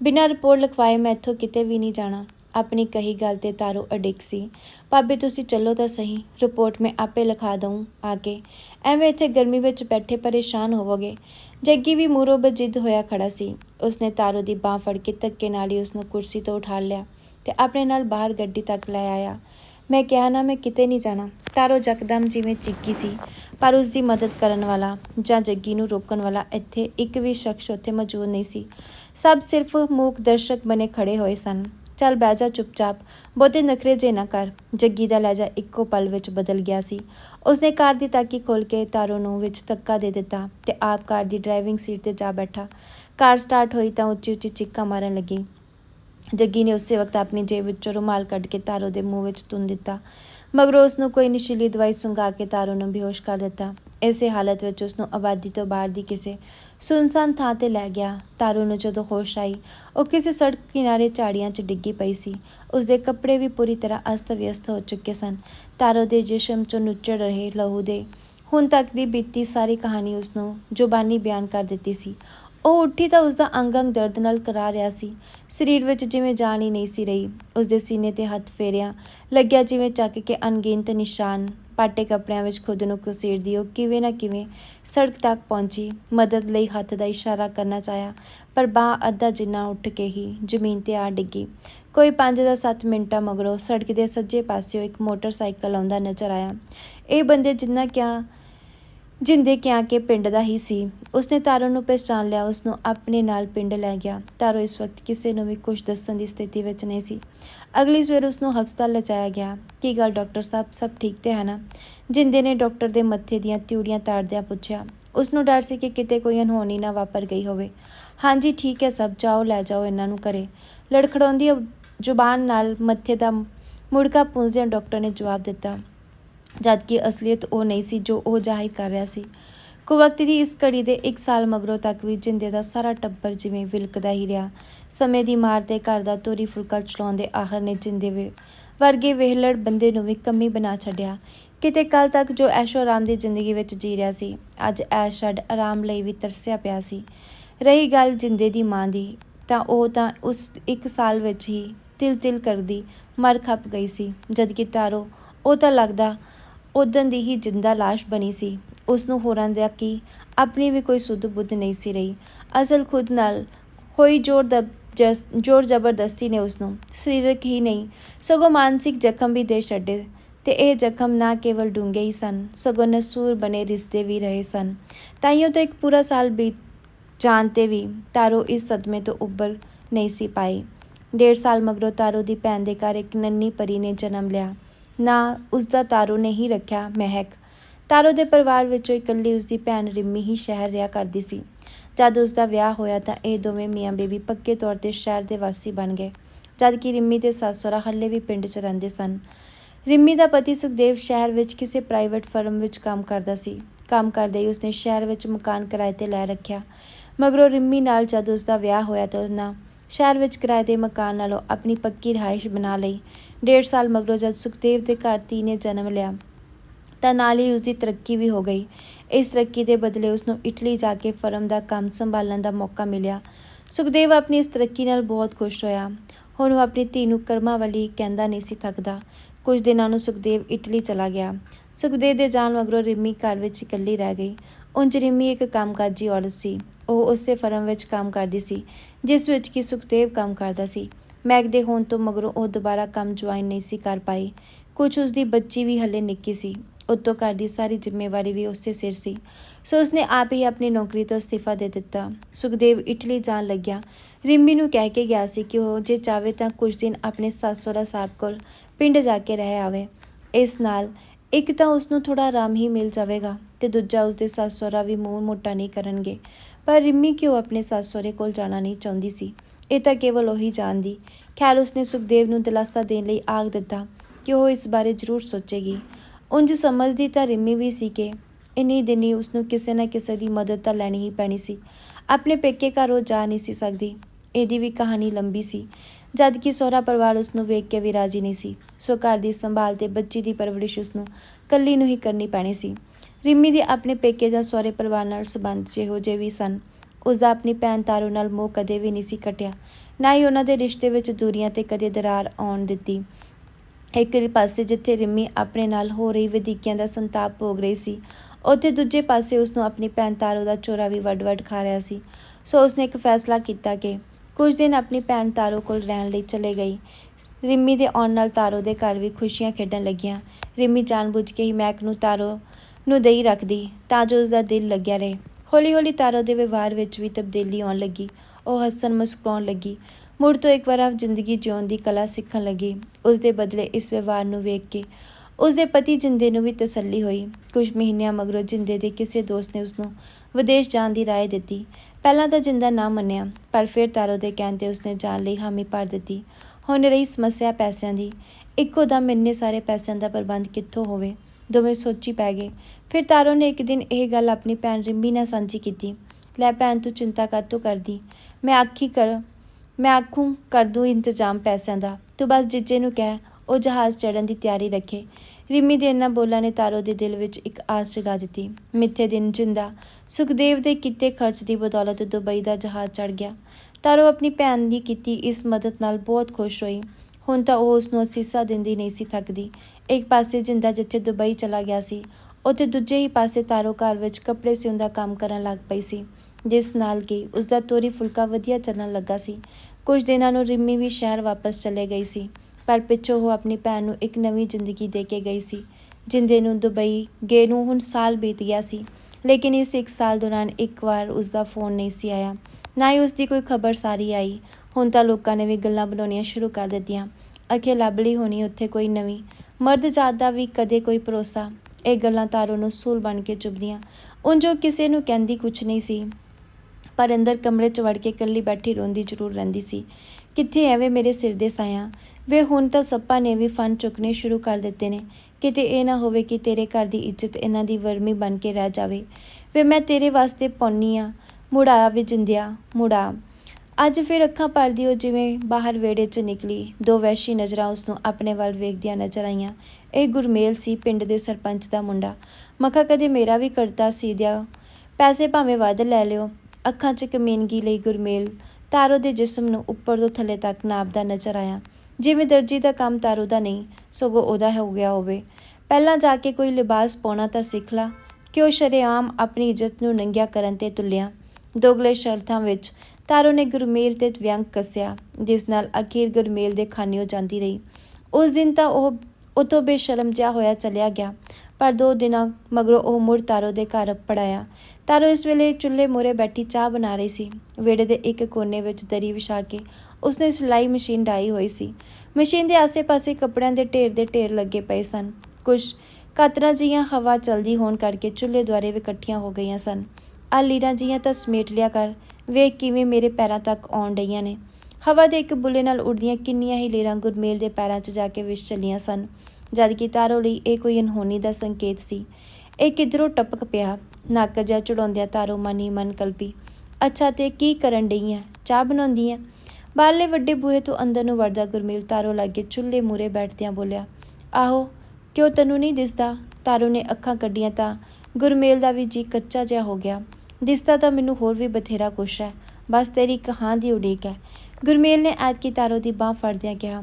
ਬਿਨਾਂ ਰਿਪੋਰਟ ਲਿਖਵਾਏ ਮੈਂ ਇੱਥੋਂ ਕਿਤੇ ਵੀ ਨਹੀਂ ਜਾਣਾ। ਆਪਣੀ ਕਹੀ ਗੱਲ ਤੇ ਤਾਰੋ ਅਡਿਕ ਸੀ। ਭਾਬੀ, ਤੁਸੀਂ ਚੱਲੋ ਤਾਂ ਸਹੀ, ਰਿਪੋਰਟ ਮੈਂ ਆਪੇ ਲਿਖਾ ਦਊਂ ਆ ਕੇ ਐਵੇਂ ਇੱਥੇ ਗਰਮੀ ਵਿੱਚ ਬੈਠੇ ਪਰੇਸ਼ਾਨ ਹੋਵੋਗੇ। ਜੱਗੀ ਵੀ ਮੂਰੋ ਬਜਿੱਦ ਹੋਇਆ ਖੜਾ ਸੀ। ਉਸਨੇ ਤਾਰੋ ਦੀ ਬਾਹ ਫੜ ਕੇ ਧੱਕੇ ਨਾਲ ਹੀ ਉਸਨੂੰ ਕੁਰਸੀ ਤੋਂ ਉਠਾ ਲਿਆ ਤੇ ਆਪਣੇ ਨਾਲ ਬਾਹਰ ਗੱਡੀ ਤੱਕ ਲੈ ਆਇਆ। ਮੈਂ ਕਿਹਾ ਨਾ, ਮੈਂ ਕਿਤੇ ਨਹੀਂ ਜਾਣਾ। ਤਾਰੋ ਜਕਦਮ ਜਿਵੇਂ ਚਿੱਕੀ ਸੀ, ਪਰ ਉਸ ਦੀ ਮਦਦ ਕਰਨ ਵਾਲਾ ਜਾਂ ਜੱਗੀ ਨੂੰ ਰੋਕਣ ਵਾਲਾ ਇੱਥੇ ਇੱਕ ਵੀ ਸ਼ਖਸ ਉੱਥੇ ਮੌਜੂਦ ਨਹੀਂ ਸੀ। ਸਭ ਸਿਰਫ ਮੂਕ ਦਰਸ਼ਕ ਬਣੇ ਖੜੇ ਹੋਏ ਸਨ। ਚੱਲ ਬਹਿ ਜਾ ਚੁੱਪਚਾਪ। ਬਹੁਤੇ ਨਖਰੇ ਜੇ ਨਾ ਕਰ। ਜੱਗੀ ਦਾ ਲਹਿਜਾ ਇੱਕੋ ਪਲ ਵਿੱਚ ਬਦਲ ਗਿਆ ਸੀ। ਉਸਨੇ ਕਾਰ ਦੀ ਤਾਕੀ ਖੋਲ ਕੇ ਤਾਰੋ ਨੂੰ ਵਿੱਚ ਧੱਕਾ ਦੇ ਦਿੱਤਾ ਤੇ ਆਪ ਕਾਰ ਦੀ ਡਰਾਈਵਿੰਗ ਸੀਟ ਤੇ ਜਾ ਬੈਠਾ। ਕਾਰ ਸਟਾਰਟ ਹੋਈ ਤਾਂ ਉੱਚੀ ਉੱਚੀ ਚੀਕਾਂ ਮਾਰਨ ਲੱਗੀ। ਜੱਗੀ ਨੇ ਉਸੇ ਵਕਤ ਆਪਣੀ ਜੇਬ ਵਿੱਚੋਂ ਰੁਮਾਲ ਕੱਢ ਕੇ ਤਾਰੋ ਦੇ ਮੂੰਹ ਵਿੱਚ ਤੁੰਨ ਦਿੱਤਾ। ਮਗਰੋਂ ਉਸ ਨੂੰ ਕੋਈ ਨਸ਼ੀਲੀ ਦਵਾਈ ਸੁੰਘਾ ਕੇ ਤਾਰੋ ਨੂੰ ਬੇਹੋਸ਼ ਕਰ ਦਿੱਤਾ। ਇਸੇ ਹਾਲਤ ਵਿੱਚ ਉਸ ਨੂੰ ਆਬਾਦੀ ਤੋਂ ਬਾਹਰ ਦੀ ਕਿਸੇ ਸੁਨਸਾਨ ਥਾਂ ਤੇ ਲੈ ਗਿਆ। ਤਾਰੂ ਨੂੰ ਜਦੋਂ ਹੋਸ਼ ਆਈ, ਉਹ ਕਿਸੇ ਸੜਕ ਕਿਨਾਰੇ ਝਾੜੀਆਂ 'ਚ ਡਿੱਗੀ ਪਈ ਸੀ। ਉਸ ਦੇ ਕੱਪੜੇ ਵੀ ਪੂਰੀ ਤਰ੍ਹਾਂ ਅਸਤ-ਵਿਅਸਤ ਹੋ ਚੁੱਕੇ ਸਨ। ਤਾਰੂ ਦੇ ਜਿਸਮ 'ਚੋਂ ਨੁੱਚੜ ਰਹੇ ਲਹੂ ਦੇ ਹੁਣ ਤੱਕ ਦੀ ਬੀਤੀ ਸਾਰੀ ਕਹਾਣੀ ਉਸ ਨੂੰ ਜ਼ੁਬਾਨੀ ਬਿਆਨ ਕਰ ਦਿੱਤੀ ਸੀ। ਉਹ ਉੱਠੀ ਤਾਂ ਉਸ ਦਾ ਅੰਗ ਅੰਗ ਦਰਦ ਨਾਲ ਕਰਾ ਰਿਹਾ ਸੀ। ਸਰੀਰ ਵਿੱਚ ਜਿਵੇਂ ਜਾਨ ਹੀ ਨਹੀਂ ਸੀ ਰਹੀ। ਉਸ ਦੇ ਸੀਨੇ ਤੇ ਹੱਥ ਫੇਰਿਆ। ਲੱਗਿਆ ਜਿਵੇਂ ਚੱਕ ਕੇ ਅਣਗਿਣਤ ਨਿਸ਼ਾਨ। ਪਾਟੇ ਕੱਪੜਿਆਂ ਵਿੱਚ ਖੁਦ ਨੂੰ ਘਸੀੜਦੀ ਉਹ ਕਿਵੇਂ ਨਾ ਕਿਵੇਂ ਸੜਕ ਤੱਕ ਪਹੁੰਚੀ। ਮਦਦ ਲਈ ਹੱਥ ਦਾ ਇਸ਼ਾਰਾ ਕਰਨਾ ਚਾਹਿਆ। ਪਰ ਬਾਹ ਅੱਧਾ ਜਿੰਨਾ ਉੱਠ ਕੇ ਹੀ ਜ਼ਮੀਨ ਤੇ ਆ ਡਿੱਗੀ। ਕੋਈ 5 ਦਾ 7 ਮਿੰਟਾਂ ਮਗਰੋਂ ਸੜਕ ਦੇ ਸੱਜੇ ਪਾਸਿਓਂ ਇੱਕ ਮੋਟਰਸਾਈਕਲ ਆਉਂਦਾ ਨਜ਼ਰ ਆਇਆ। ਇਹ ਬੰਦੇ ਜਿੰਨਾ ਕਿਆ ਜਿੰਦੇ ਕਿਆ ਕੇ ਪਿੰਡ ਦਾ ਹੀ ਸੀ। ਉਸਨੇ ਤਾਰੋ ਨੂੰ ਪਛਾਣ ਲਿਆ। ਉਸ ਨੂੰ ਆਪਣੇ ਨਾਲ ਪਿੰਡ ਲੈ ਗਿਆ। ਤਾਰੋ ਇਸ ਵਕਤ ਕਿਸੇ ਨੂੰ ਵੀ ਕੁਝ ਦੱਸਣ ਦੀ ਸਥਿਤੀ ਵਿੱਚ ਨਹੀਂ ਸੀ। ਅਗਲੀ ਸਵੇਰ ਉਸ ਨੂੰ ਹਸਪਤਾਲ ਲਿਜਾਇਆ ਗਿਆ। ਕੀ ਗੱਲ, ਡਾਕਟਰ ਸਾਹਿਬ? ਸਭ ਠੀਕ ਤੇ ਹੈ ਨਾ? ਜਿੰਦੇ ਨੇ ਡਾਕਟਰ ਦੇ ਮੱਥੇ ਦੀਆਂ ਤਿਊੜੀਆਂ ਤਾੜਦਿਆਂ ਪੁੱਛਿਆ। ਉਸ ਨੂੰ ਡਰ ਸੀ ਕਿ ਕਿਤੇ ਕੋਈ ਅਨਹੋਣੀ ਨਾ ਵਾਪਰ ਗਈ ਹੋਵੇ। ਹਾਂਜੀ, ਠੀਕ ਹੈ ਸਭ। ਜਾਓ, ਲੈ ਜਾਓ ਇਹਨਾਂ ਨੂੰ ਘਰੇ। ਲੜਖੜਾਉਂਦੀ ਜ਼ੁਬਾਨ ਨਾਲ ਮੱਥੇ ਦਾ ਮੁੜਕਾ ਪੂੰਝਿਆਂ ਡਾਕਟਰ ਨੇ ਜਵਾਬ ਦਿੱਤਾ। ਜਦਕਿ ਅਸਲੀਅਤ ਉਹ ਨਹੀਂ ਸੀ ਜੋ ਉਹ ਜ਼ਾਹਿਰ ਕਰ ਰਿਹਾ ਸੀ। ਕੁਵਕਤ ਦੀ ਇਸ ਘੜੀ ਦੇ 1 ਸਾਲ ਮਗਰੋਂ ਤੱਕ ਵੀ ਜਿੰਦੇ ਦਾ ਸਾਰਾ ਟੱਬਰ ਜਿਵੇਂ ਵਿਲਕਦਾ ਹੀ ਰਿਹਾ। ਸਮੇਂ ਦੀ ਮਾਰ ਤੇ ਘਰ ਦਾ ਤੋਰੀ ਫੁਲਕਾ ਚਲਾਉਣ ਦੇ ਆਖਰ ਨੇ ਜਿੰਦੇ ਵੇ, ਵਰਗੇ ਵਿਹਲੜ ਬੰਦੇ ਨੂੰ ਵੀ ਕੰਮੀ ਬਣਾ ਛੱਡਿਆ। ਕਿਤੇ ਕੱਲ ਤੱਕ ਜੋ ਐਸ਼ੋ ਆਰਾਮ ਦੀ ਜ਼ਿੰਦਗੀ ਵਿੱਚ ਜੀ ਰਿਹਾ ਸੀ, ਅੱਜ ਐਸ਼ ਛੱਡ ਆਰਾਮ ਲਈ ਵੀ ਤਰਸਿਆ ਪਿਆ ਸੀ। ਰਹੀ ਗੱਲ ਜਿੰਦੇ ਦੀ ਮਾਂ ਦੀ, ਤਾਂ ਉਹ ਤਾਂ ਉਸ 1 ਸਾਲ ਵਿੱਚ ਹੀ ਤਿਲ ਤਿਲ ਕਰਦੀ ਮਰ ਖੱਪ ਗਈ ਸੀ, ਜਦਕਿ ਤਾਰੋ, ਉਹ ਤਾਂ ਲੱਗਦਾ ਉਦਣ ਦੀ ਹੀ ਜਿੰਦਾ ਲਾਸ਼ ਬਣੀ ਸੀ। ਉਸ ਨੂੰ ਹੋਰਾਂ ਦਾ ਕੀ ਆਪਣੀ ਵੀ ਕੋਈ ਸੁੱਧ ਬੁੱਧ ਨਹੀਂ ਸੀ ਰਹੀ। ਅਸਲ ਖੁਦ ਨਾਲ ਹੋਈ ਜ਼ੋਰ ਦਬ, ਜਸ- ਜ਼ੋਰ ਜ਼ਬਰਦਸਤੀ ਨੇ ਉਸ ਨੂੰ ਸਰੀਰਕ ਹੀ ਨਹੀਂ, ਸਗੋਂ ਮਾਨਸਿਕ ਜ਼ਖਮ ਵੀ ਦੇ ਛੱਡੇ। ਤੇ ਇਹ ਜ਼ਖਮ ਨਾ ਕੇਵਲ ਡੂੰਘੇ ਹੀ ਸਨ, ਸਗੋਂ ਨਸੂਰ ਬਣੇ ਰਿਸ਼ਤੇ ਵੀ ਰਹੇ ਸਨ। ਤਾਈਓ ਤਾਂ ਇੱਕ ਪੂਰਾ ਸਾਲ ਬੀਤ ਜਾਣ ਤੇ ਵੀ ਤਾਰੋ ਇਸ ਸਦਮੇ ਤੋਂ ਉੱਭਰ ਨਹੀਂ ਸੀ ਪਾਈ। ਡੇਢ ਸਾਲ ਮਗਰੋਂ ਤਾਰੋ ਦੀ ਭੈਣ ਦੇ ਘਰ ਇੱਕ ਨੰਨੀ ਪਰੀ ਨੇ ਜਨਮ ਲਿਆ। ਨਾ ਉਸ ਦਾ ਤਾਰੋ ਨੇ ਹੀ ਰੱਖਿਆ ਮਹਿਕ। ਤਾਰੋ ਦੇ ਪਰਿਵਾਰ ਵਿੱਚੋਂ ਇਕੱਲੀ ਉਸ ਦੀ ਭੈਣ ਰਿੰਮੀ ਹੀ ਸ਼ਹਿਰ ਰਿਹਾ ਕਰਦੀ ਸੀ। ਜਦ ਉਸ ਦਾ ਵਿਆਹ ਹੋਇਆ ਤਾਂ ਇਹ ਦੋਵੇਂ ਮੀਆਂ ਬੀਵੀ ਪੱਕੇ ਤੌਰ ਤੇ ਸ਼ਹਿਰ ਦੇ ਵਾਸੀ ਬਣ ਗਏ, ਜਦ ਕਿ ਰਿੰਮੀ ਦੇ ਸੱਸ ਸਹੁਰਾ ਹੱਲੇ ਵੀ ਪਿੰਡ 'ਚ ਰਹਿੰਦੇ ਸਨ। ਰਿੰਮੀ ਦਾ ਪਤੀ ਸੁਖਦੇਵ ਸ਼ਹਿਰ ਵਿੱਚ ਕਿਸੇ ਪ੍ਰਾਈਵੇਟ ਫਰਮ ਵਿੱਚ ਕੰਮ ਕਰਦਾ ਸੀ। ਕੰਮ ਕਰਦੇ ਹੀ ਉਸਨੇ ਸ਼ਹਿਰ ਵਿੱਚ ਮਕਾਨ ਕਿਰਾਏ ਤੇ ਲੈ ਰੱਖਿਆ। ਮਗਰੋਂ ਰਿੰਮੀ ਨਾਲ ਜਦ ਉਸ ਦਾ ਵਿਆਹ ਹੋਇਆ ਤਾਂ ਉਹਨਾਂ ਸ਼ਹਿਰ ਵਿੱਚ ਕਿਰਾਏ ਦੇ ਮਕਾਨ ਨਾਲੋਂ ਆਪਣੀ ਪੱਕੀ ਰਿਹਾਇਸ਼ ਬਣਾ ਲਈ। ਡੇਢ ਸਾਲ ਮਗਰੋਂ ਜਦ ਸੁਖਦੇਵ ਦੇ ਘਰ ਧੀ ਨੇ ਜਨਮ ਲਿਆ, ਤਾਂ ਨਾਲ ਹੀ ਉਸ ਦੀ ਤਰੱਕੀ ਵੀ ਹੋ ਗਈ। ਇਸ ਤਰੱਕੀ ਦੇ ਬਦਲੇ ਉਸ ਨੂੰ ਇਟਲੀ ਜਾ ਕੇ ਫਰਮ ਦਾ ਕੰਮ ਸੰਭਾਲਣ ਦਾ ਮੌਕਾ ਮਿਲਿਆ। ਸੁਖਦੇਵ ਆਪਣੀ ਇਸ ਤਰੱਕੀ ਨਾਲ ਬਹੁਤ ਖੁਸ਼ ਹੋਇਆ। ਹੁਣ ਉਹ ਆਪਣੀ ਧੀ ਨੂੰ ਕਰਮਾਂ ਵਾਲੀ ਕਹਿੰਦਾ ਨਹੀਂ ਸੀ ਥੱਕਦਾ। ਕੁਝ ਦਿਨਾਂ ਨੂੰ ਸੁਖਦੇਵ ਇਟਲੀ ਚਲਾ ਗਿਆ। ਸੁਖਦੇਵ ਦੇ ਜਾਣ ਮਗਰੋਂ ਰਿਮੀ ਘਰ ਵਿੱਚ ਇਕੱਲੀ ਰਹਿ ਗਈ। ਉਂਝ ਰਿਮੀ ਇੱਕ ਕੰਮਕਾਜੀ ਔਰਤ ਸੀ। ਉਹ ਉਸੇ ਫਰਮ ਵਿੱਚ ਕੰਮ ਕਰਦੀ ਸੀ, ਜਿਸ ਵਿੱਚ ਕਿ ਸੁਖਦੇਵ ਕੰਮ ਕਰਦਾ ਸੀ। ਮੈਗ ਦੇ ਹੋਣ ਤੋਂ ਮਗਰੋਂ ਉਹ ਦੁਬਾਰਾ ਕੰਮ ਜੁਆਇਨ ਨਹੀਂ ਸੀ ਕਰ ਪਾਈ। ਕੁਝ ਉਸ ਦੀ ਬੱਚੀ ਵੀ ਹਲੇ ਨਿੱਕੀ ਸੀ। ਉੱਤੋਂ ਘਰ ਦੀ ਸਾਰੀ ਜ਼ਿੰਮੇਵਾਰੀ ਵੀ ਉਸਦੇ ਸਿਰ ਸੀ। ਸੋ ਉਸਨੇ ਆਪ ਹੀ ਆਪਣੀ ਨੌਕਰੀ ਤੋਂ ਅਸਤੀਫਾ ਦੇ ਦਿੱਤਾ। ਸੁਖਦੇਵ ਇਟਲੀ ਜਾਣ ਲੱਗਿਆ। ਰਿੰਮੀ ਨੂੰ ਕਹਿ ਕੇ ਗਿਆ ਸੀ ਕਿ ਉਹ ਜੇ ਚਾਵੇ ਤਾਂ ਕੁਝ ਦਿਨ ਆਪਣੇ ਸੱਸ ਸਹੁਰਾ ਸਾਹਿਬ ਕੋਲ ਪਿੰਡ ਜਾ ਕੇ ਰਹਿ ਆਵੇ। ਇਸ ਨਾਲ ਇੱਕ ਤਾਂ ਉਸ ਨੂੰ ਥੋੜਾ ਆਰਾਮ ਹੀ ਮਿਲ ਜਾਵੇਗਾ। ਤੇ ਦੂਜਾ ਉਸਦੇ ਸੱਸ ਸਹੁਰਾ ਵੀ ਮੂੰਹ ਮੋਟਾ ਨਹੀਂ ਕਰਨਗੇ। ਪਰ ਰਿੰਮੀ ਕਿਉਂ ਆਪਣੇ ਸੱਸ ਸਹੁਰੇ ਕੋਲ ਜਾਣਾ ਨਹੀਂ ਚਾਹੁੰਦੀ ਸੀ? ਇਹ ਤਾਂ ਕੇਵਲ ਉਹੀ ਜਾਣਦੀ ਖੈਰ, ਉਸਨੇ ਸੁਖਦੇਵ ਨੂੰ ਦਿਲਾਸਾ ਦੇਣ ਲਈ ਆਖ ਦਿੱਤਾ ਕਿ ਉਹ ਇਸ ਬਾਰੇ ਜ਼ਰੂਰ ਸੋਚੇਗੀ। ਉਂਝ ਸਮਝਦੀ ਤਾਂ ਰਿੰਮੀ ਵੀ ਸੀ ਕਿ ਇੰਨੀ ਦਿਨੀ ਉਸਨੂੰ ਕਿਸੇ ਨਾ ਕਿਸੇ ਦੀ ਮਦਦ ਤਾਂ ਲੈਣੀ ਹੀ ਪੈਣੀ ਸੀ। ਆਪਣੇ ਪੇਕੇ ਘਰ ਉਹ ਜਾ ਨਹੀਂ ਸੀ ਸਕਦੀ। ਇਹਦੀ ਵੀ ਕਹਾਣੀ ਲੰਬੀ ਸੀ। ਜਦ ਕਿ ਸਹੁਰਾ ਪਰਿਵਾਰ ਉਸ ਨੂੰ ਵੇਖ ਕੇ ਵੀ ਰਾਜੀ ਨਹੀਂ ਸੀ, ਸੋ ਘਰ ਦੀ ਸੰਭਾਲ ਤੇ ਬੱਚੀ ਦੀ ਪਰਵਰਿਸ਼ ਉਸ ਨੂੰ ਕੱਲੀ ਨੂੰ ਹੀ ਕਰਨੀ ਪੈਣੀ ਸੀ। ਰਿੰਮੀ ਦੇ ਆਪਣੇ ਪੇਕੇ ਜਾਂ ਸਹੁਰੇ ਪਰਿਵਾਰ ਨਾਲ ਸੰਬੰਧ ਜਿਹੋ ਜਿਹੇ ਵੀ ਸਨ। ਉਸ ਦਾ ਆਪਣੀ ਭੈਣ ਤਾਰੂ ਨਾਲ ਮੋਹ ਕਦੇ ਵੀ ਨਹੀਂ ਸੀ ਕਟਿਆ ਨਾ ਹੀ ਉਹਨਾਂ ਦੇ ਰਿਸ਼ਤੇ ਵਿੱਚ ਦੂਰੀਆਂ ਤੇ ਕਦੇ ਦਰਾਰ ਆਉਣ ਦਿੱਤੀ। ਇੱਕ ਪਾਸੇ ਜਿੱਥੇ ਰਿੰਮੀ ਆਪਣੇ ਨਾਲ ਹੋ ਰਹੀ ਵਧੀਕੀਆਂ ਦਾ ਸੰਤਾਪ ਭੋਗ ਰਹੀ ਸੀ, ਉੱਥੇ ਦੂਜੇ ਪਾਸੇ ਉਸ ਨੂੰ ਆਪਣੀ ਭੈਣ ਤਾਰੋ ਦਾ ਚੋਰਾ ਵੀ ਵੱਡ-ਵੱਡ ਖਾ ਰਿਹਾ ਸੀ। ਸੋ ਉਸਨੇ ਇੱਕ ਫੈਸਲਾ ਕੀਤਾ ਕਿ ਕੁਝ ਦਿਨ ਆਪਣੀ ਭੈਣ ਤਾਰੋ ਕੋਲ ਰਹਿਣ ਲਈ ਚਲੇ ਗਈ। ਰਿੰਮੀ ਦੇ ਆਉਣ ਨਾਲ ਤਾਰੋ ਦੇ ਘਰ ਵੀ ਖੁਸ਼ੀਆਂ ਖੇਡਣ ਲੱਗੀਆਂ। ਰਿੰਮੀ ਜਾਣਬੁੱਝ ਕੇ ਹੀ ਮੈਕ ਨੂੰ ਤਾਰੋ ਨੂੰ ਦੇਈ ਰੱਖਦੀ, ਤਾਂ ਜੋ ਉਸ ਦਾ ਦਿਲ ਲੱਗਿਆ ਰਹੇ। ਹੌਲੀ-ਹੌਲੀ ਤਾਰੋ ਦੇ ਵਿਵਹਾਰ ਵਿੱਚ ਵੀ ਤਬਦੀਲੀ ਆਉਣ ਲੱਗੀ। ਉਹ ਹੱਸਣ ਮੁਸਕਰਾਉਣ ਲੱਗੀ। ਮੁੜ ਤੋਂ ਇੱਕ ਵਾਰ ਆਪ ਜ਼ਿੰਦਗੀ ਜਿਉਣ ਦੀ ਕਲਾ ਸਿੱਖਣ ਲੱਗੀ। ਉਸ ਦੇ ਬਦਲੇ ਇਸ ਵਿਵਹਾਰ ਨੂੰ ਵੇਖ ਕੇ ਉਸ ਦੇ ਪਤੀ ਜਿੰਦੇ ਨੂੰ ਵੀ ਤਸੱਲੀ ਹੋਈ। ਕੁਝ ਮਹੀਨਿਆਂ ਮਗਰੋਂ ਜਿੰਦੇ ਦੇ ਕਿਸੇ ਦੋਸਤ ਨੇ ਉਸ ਨੂੰ ਵਿਦੇਸ਼ ਜਾਣ ਦੀ ਰਾਏ ਦਿੱਤੀ। ਪਹਿਲਾਂ ਤਾਂ ਜਿੰਦਾ ਨਾ ਮੰਨਿਆ, ਪਰ ਫਿਰ ਤਾਰੋ ਦੇ ਕਹਿਣ ਤੇ ਉਸਨੇ ਜਾਣ ਲਈ ਹਾਮੀ ਭਰ ਦਿੱਤੀ। ਹੁਣ ਰਹੀ ਸਮੱਸਿਆ ਪੈਸਿਆਂ ਦੀ। ਇੱਕੋ ਦਮ ਇੰਨੇ ਸਾਰੇ ਪੈਸਿਆਂ ਦਾ ਪ੍ਰਬੰਧ ਕਿੱਥੋਂ ਹੋਵੇ? ਦੋਵੇਂ ਸੋਚੀ ਪੈ ਗਏ। ਫਿਰ ਤਾਰੋ ਨੇ ਇੱਕ ਦਿਨ ਇਹ ਗੱਲ ਆਪਣੀ ਭੈਣ ਰਿੰਬੀ ਨਾਲ ਸਾਂਝੀ ਕੀਤੀ। ਲੈ ਭੈਣ, ਤੂੰ ਚਿੰਤਾ ਕਰ ਤੂੰ ਕਰਦੀ? ਮੈਂ ਆਖੀ ਕਰ, ਮੈਂ ਆਖੂੰ, ਕਰ ਦੂੰ ਇੰਤਜ਼ਾਮ ਪੈਸਿਆਂ ਦਾ। ਤੂੰ ਬਸ ਜੀਜੇ ਨੂੰ ਕਹਿ, ਉਹ ਜਹਾਜ਼ ਚੜਨ ਦੀ ਤਿਆਰੀ ਰੱਖੇ। ਰਿਮੀ ਦੇ ਇਹਨਾਂ ਬੋਲਾਂ ਨੇ ਤਾਰੋ ਦੇ ਦਿਲ ਵਿੱਚ ਇੱਕ ਆਸ ਜਗਾ ਦਿੱਤੀ। ਮਿੱਥੇ ਦਿਨ ਜਿੰਦਾ, ਸੁਖਦੇਵ ਦੇ ਕੀਤੇ ਖਰਚ ਦੀ ਬਦੌਲਤ ਦੁਬਈ ਦਾ ਜਹਾਜ਼ ਚੜ ਗਿਆ। ਤਾਰੋ ਆਪਣੀ ਭੈਣ ਦੀ ਕੀਤੀ ਇਸ ਮਦਦ ਨਾਲ ਬਹੁਤ ਖੁਸ਼ ਹੋਈ। ਹੁਣ ਤਾਂ ਉਹ ਉਸ ਨੂੰ ਅਸੀਸਾਂ ਦਿੰਦੀ ਨਹੀਂ ਸੀ ਥੱਕਦੀ। ਇੱਕ ਪਾਸੇ ਜਿੰਦਾ ਜਿੱਥੇ ਦੁਬਈ ਚਲਾ ਗਿਆ ਸੀ, ਉੱਥੇ ਦੂਜੇ ਹੀ ਪਾਸੇ ਤਾਰੋ ਘਰ ਵਿੱਚ ਕੱਪੜੇ ਸਿਉਣ ਦਾ ਕੰਮ ਕਰਨ ਲੱਗ ਪਈ ਸੀ, ਜਿਸ ਨਾਲ ਕਿ ਉਸ ਦਾ ਤੋਰੀ ਫੁਲਕਾ ਵਧੀਆ ਚੱਲਣ ਲੱਗਾ ਸੀ। ਕੁਝ ਦਿਨਾਂ ਨੂੰ ਰਿੰਮੀ ਵੀ ਸ਼ਹਿਰ ਵਾਪਸ ਚਲੇ ਗਈ ਸੀ, ਪਰ ਪਿੱਛੋਂ ਉਹ ਆਪਣੀ ਭੈਣ ਨੂੰ ਇੱਕ ਨਵੀਂ ਜ਼ਿੰਦਗੀ ਦੇ ਕੇ ਗਈ ਸੀ, ਜਿੰਦੇ ਨੂੰ ਦੁਬਈ ਗਏ ਨੂੰ ਹੁਣ ਸਾਲ ਬੀਤ ਗਿਆ ਸੀ, ਲੇਕਿਨ ਇਸ ਇੱਕ ਸਾਲ ਦੌਰਾਨ ਇੱਕ ਵਾਰ ਉਸ ਦਾ ਫੋਨ ਨਹੀਂ ਸੀ ਆਇਆ। ਨਾ ਹੀ ਉਸ ਦੀ ਕੋਈ ਖਬਰ ਸਾਰੀ ਆਈ, ਹੁਣ ਤਾਂ ਲੋਕਾਂ ਨੇ ਵੀ ਗੱਲਾਂ ਬਣਾਉਣੀਆਂ ਸ਼ੁਰੂ ਕਰ ਦਿੱਤੀਆਂ। ਅਖੇ ਲੱਭਲੀ ਹੋਣੀ ਉੱਥੇ ਕੋਈ ਨਵੀਂ। ਮਰਦ ਜਾਤ ਦਾ ਵੀ ਕਦੇ ਕੋਈ ਭਰੋਸਾ। ਇਹ ਗੱਲਾਂ ਤਾਰੋ ਨੂੰ ਸੂਲ ਬਣ ਕੇ ਚੁਭਦੀਆਂ। ਉਂਝ ਉਹ ਕਿਸੇ ਨੂੰ ਕਹਿੰਦੀ ਕੁਛ ਨਹੀਂ ਸੀ। ਪਰ ਅੰਦਰ ਕਮਰੇ 'ਚ ਵੜ ਕੇ ਇਕੱਲੀ ਬੈਠੀ ਰੋਂਦੀ ਜ਼ਰੂਰ ਰਹਿੰਦੀ ਸੀ। ਕਿੱਥੇ ਐਵੇਂ ਮੇਰੇ ਸਿਰ ਦੇ ਸਾਇਆ? ਵੇ ਹੁਣ ਤਾਂ ਸੱਪਾ ਨੇ ਵੀ ਫਨ ਚੁੱਕਣੇ ਸ਼ੁਰੂ ਕਰ ਦਿੱਤੇ ਨੇ। ਕਿਤੇ ਇਹ ਨਾ ਹੋਵੇ ਕਿ ਤੇਰੇ ਘਰ ਦੀ ਇੱਜ਼ਤ ਇਹਨਾਂ ਦੀ ਵਰਮੀ ਬਣ ਕੇ ਰਹਿ ਜਾਵੇ। ਵੇ ਮੈਂ ਤੇਰੇ ਵਾਸਤੇ ਪੌਣੀ ਆ। ਮੁੜਾ ਵੀ ਜਿੰਦਿਆ। ਮੁੜਾ ਅੱਜ ਫਿਰ ਅੱਖਾਂ ਭਰਦੀ ਉਹ ਜਿਵੇਂ ਬਾਹਰ ਵਿਹੜੇ 'ਚ ਨਿਕਲੀ। ਦੋ ਵੈਸ਼ੀ ਨਜ਼ਰਾਂ ਉਸ ਨੂੰ ਆਪਣੇ ਵੱਲ ਵੇਖਦੀਆਂ ਨਜ਼ਰ ਆਈਆਂ। ਇਹ ਗੁਰਮੇਲ ਸੀ ਪਿੰਡ ਦੇ ਸਰਪੰਚ ਦਾ ਮੁੰਡਾ। ਮੱਖਾ ਕਦੇ ਮੇਰਾ ਵੀ ਕਰਦਾ ਸੀ ਦਿਆ। ਪੈਸੇ ਭਾਵੇਂ ਵੱਧ ਲੈ ਲਿਓ। ਅੱਖਾਂ 'ਚ ਕਮੀਨਗੀ ਲਈ ਗੁਰਮੇਲ ਤਾਰੋ ਦੇ ਜਿਸਮ ਨੂੰ ਉੱਪਰ ਤੋਂ ਥੱਲੇ ਤੱਕ ਨਾਪਦਾ ਨਜ਼ਰ ਆਇਆ। ਜਿਵੇਂ ਦਰਜੀ ਦਾ ਕੰਮ ਤਾਰੂ ਦਾ ਨਹੀਂ, ਸਗੋਂ ਉਹਦਾ ਹੋ ਗਿਆ ਹੋਵੇ। ਪਹਿਲਾਂ ਜਾ ਕੇ ਕੋਈ ਲਿਬਾਸ ਪਾਉਣਾ ਤਾਂ ਸਿੱਖ ਲਾ। ਕਿ ਉਹ ਸ਼ਰੇਆਮ ਆਪਣੀ ਇੱਜ਼ਤ ਨੂੰ ਨੰਗਿਆ ਕਰਨ ਤੇ ਤੁਲਿਆ। ਦੋਗਲੇ ਸ਼ਰਤਾਂ ਵਿੱਚ ਤਾਰੋ ਨੇ ਗੁਰਮੇਲ ਤੇ ਵਿਅੰਗ ਕੱਸਿਆ, ਜਿਸ ਨਾਲ ਅਖੀਰ ਗੁਰਮੇਲ ਦੇ ਖਾਨਿਓ ਜਾਂਦੀ ਰਹੀ। ਉਸ ਦਿਨ ਤਾਂ ਉਹ ਉਤੋਂ ਬੇਸ਼ਰਮ ਜਿਹਾ ਹੋਇਆ ਚਲਿਆ ਗਿਆ, ਪਰ ਦੋ ਦਿਨਾਂ ਮਗਰੋਂ ਉਹ ਮੁੜ ਤਾਰੋ ਦੇ ਘਰ ਪੜਾਇਆ। ਤਾਰੋ ਇਸ ਵੇਲੇ ਚੁੱਲ੍ਹੇ ਮੂਹਰੇ ਬੈਠੀ ਚਾਹ ਬਣਾ ਰਹੀ ਸੀ। ਵਿਹੜੇ ਦੇ ਇੱਕ ਕੋਨੇ ਵਿੱਚ ਦਰੀ ਵਿਛਾ ਕੇ ਉਸਨੇ ਸਿਲਾਈ ਮਸ਼ੀਨ ਡਾਈ ਹੋਈ ਸੀ। ਮਸ਼ੀਨ ਦੇ ਆਸੇ-ਪਾਸੇ ਕੱਪੜਿਆਂ ਦੇ ਢੇਰ ਦੇ ਢੇਰ ਲੱਗੇ ਪਏ ਸਨ। ਕੁਝ ਕਾਤਰਾਂ ਜੀਆਂ ਹਵਾ ਚਲਦੀ ਹੋਣ ਕਰਕੇ ਚੁੱਲ੍ਹੇ ਦੁਆਰੇ ਵੀ ਇਕੱਠੀਆਂ ਹੋ ਗਈਆਂ ਸਨ। ਆ ਲੀਰਾਂ ਜੀਆਂ ਤਾਂ ਸਮੇਟ ਲਿਆ ਕਰ ਵੇਖ ਕਿਵੇਂ ਮੇਰੇ ਪੈਰਾਂ ਤੱਕ ਆਉਣ ਡਈਆਂ ਨੇ। ਹਵਾ ਦੇ ਇੱਕ ਬੁੱਲੇ ਨਾਲ ਉੱਡਦੀਆਂ ਕਿੰਨੀਆਂ ਹੀ ਲੀਰਾਂ ਗੁਰਮੇਲ ਦੇ ਪੈਰਾਂ 'ਚ ਜਾ ਕੇ ਵਿਛ ਚੱਲੀਆਂ ਸਨ। ਜਦ ਕਿ ਤਾਰੋ ਲਈ ਇਹ ਕੋਈ ਅਨਹੋਨੀ ਦਾ ਸੰਕੇਤ ਸੀ। ਇਹ ਕਿਧਰੋਂ ਟਪਕ ਪਿਆ? ਨੱਕ ਜਿਹਾ ਚੜਾਉਂਦਿਆਂ ਤਾਰੋ ਮਨੀ ਮਨ ਕਲਪੀ। ਅੱਛਾ ਤੇ ਕੀ ਕਰਨ ਡਈ ਹੈ ਚਾਹ ਬਣਾਉਂਦੀ ਹੈ ਬਾਹਰਲੇ ਵੱਡੇ ਬੂਹੇ ਤੋਂ ਅੰਦਰ ਨੂੰ ਵੜਦਾ ਗੁਰਮੇਲ ਤਾਰੋ ਲਾਗੇ ਚੁੱਲ੍ਹੇ ਮੂਰੇ ਬੈਠਦਿਆਂ ਬੋਲਿਆ, ਆਹੋ, ਕਿਉਂ ਤੈਨੂੰ ਨਹੀਂ ਦਿਸਦਾ? ਤਾਰੋ ਨੇ ਅੱਖਾਂ ਕੱਢੀਆਂ ਤਾਂ ਗੁਰਮੇਲ ਦਾ ਵੀ ਜੀ ਕੱਚਾ ਜਿਹਾ ਹੋ ਗਿਆ। ਦਿਸਦਾ ਤਾਂ ਮੈਨੂੰ ਹੋਰ ਵੀ ਬਥੇਰਾ ਕੁਛ ਹੈ। ਬਸ ਤੇਰੀ ਕਹਾਂ ਦੀ ਉਡੀਕ ਹੈ। ਗੁਰਮੇਲ ਨੇ ਐਤਕੀ ਤਾਰੋ ਦੀ ਬਾਹ ਫੜਦਿਆਂ ਕਿਹਾ,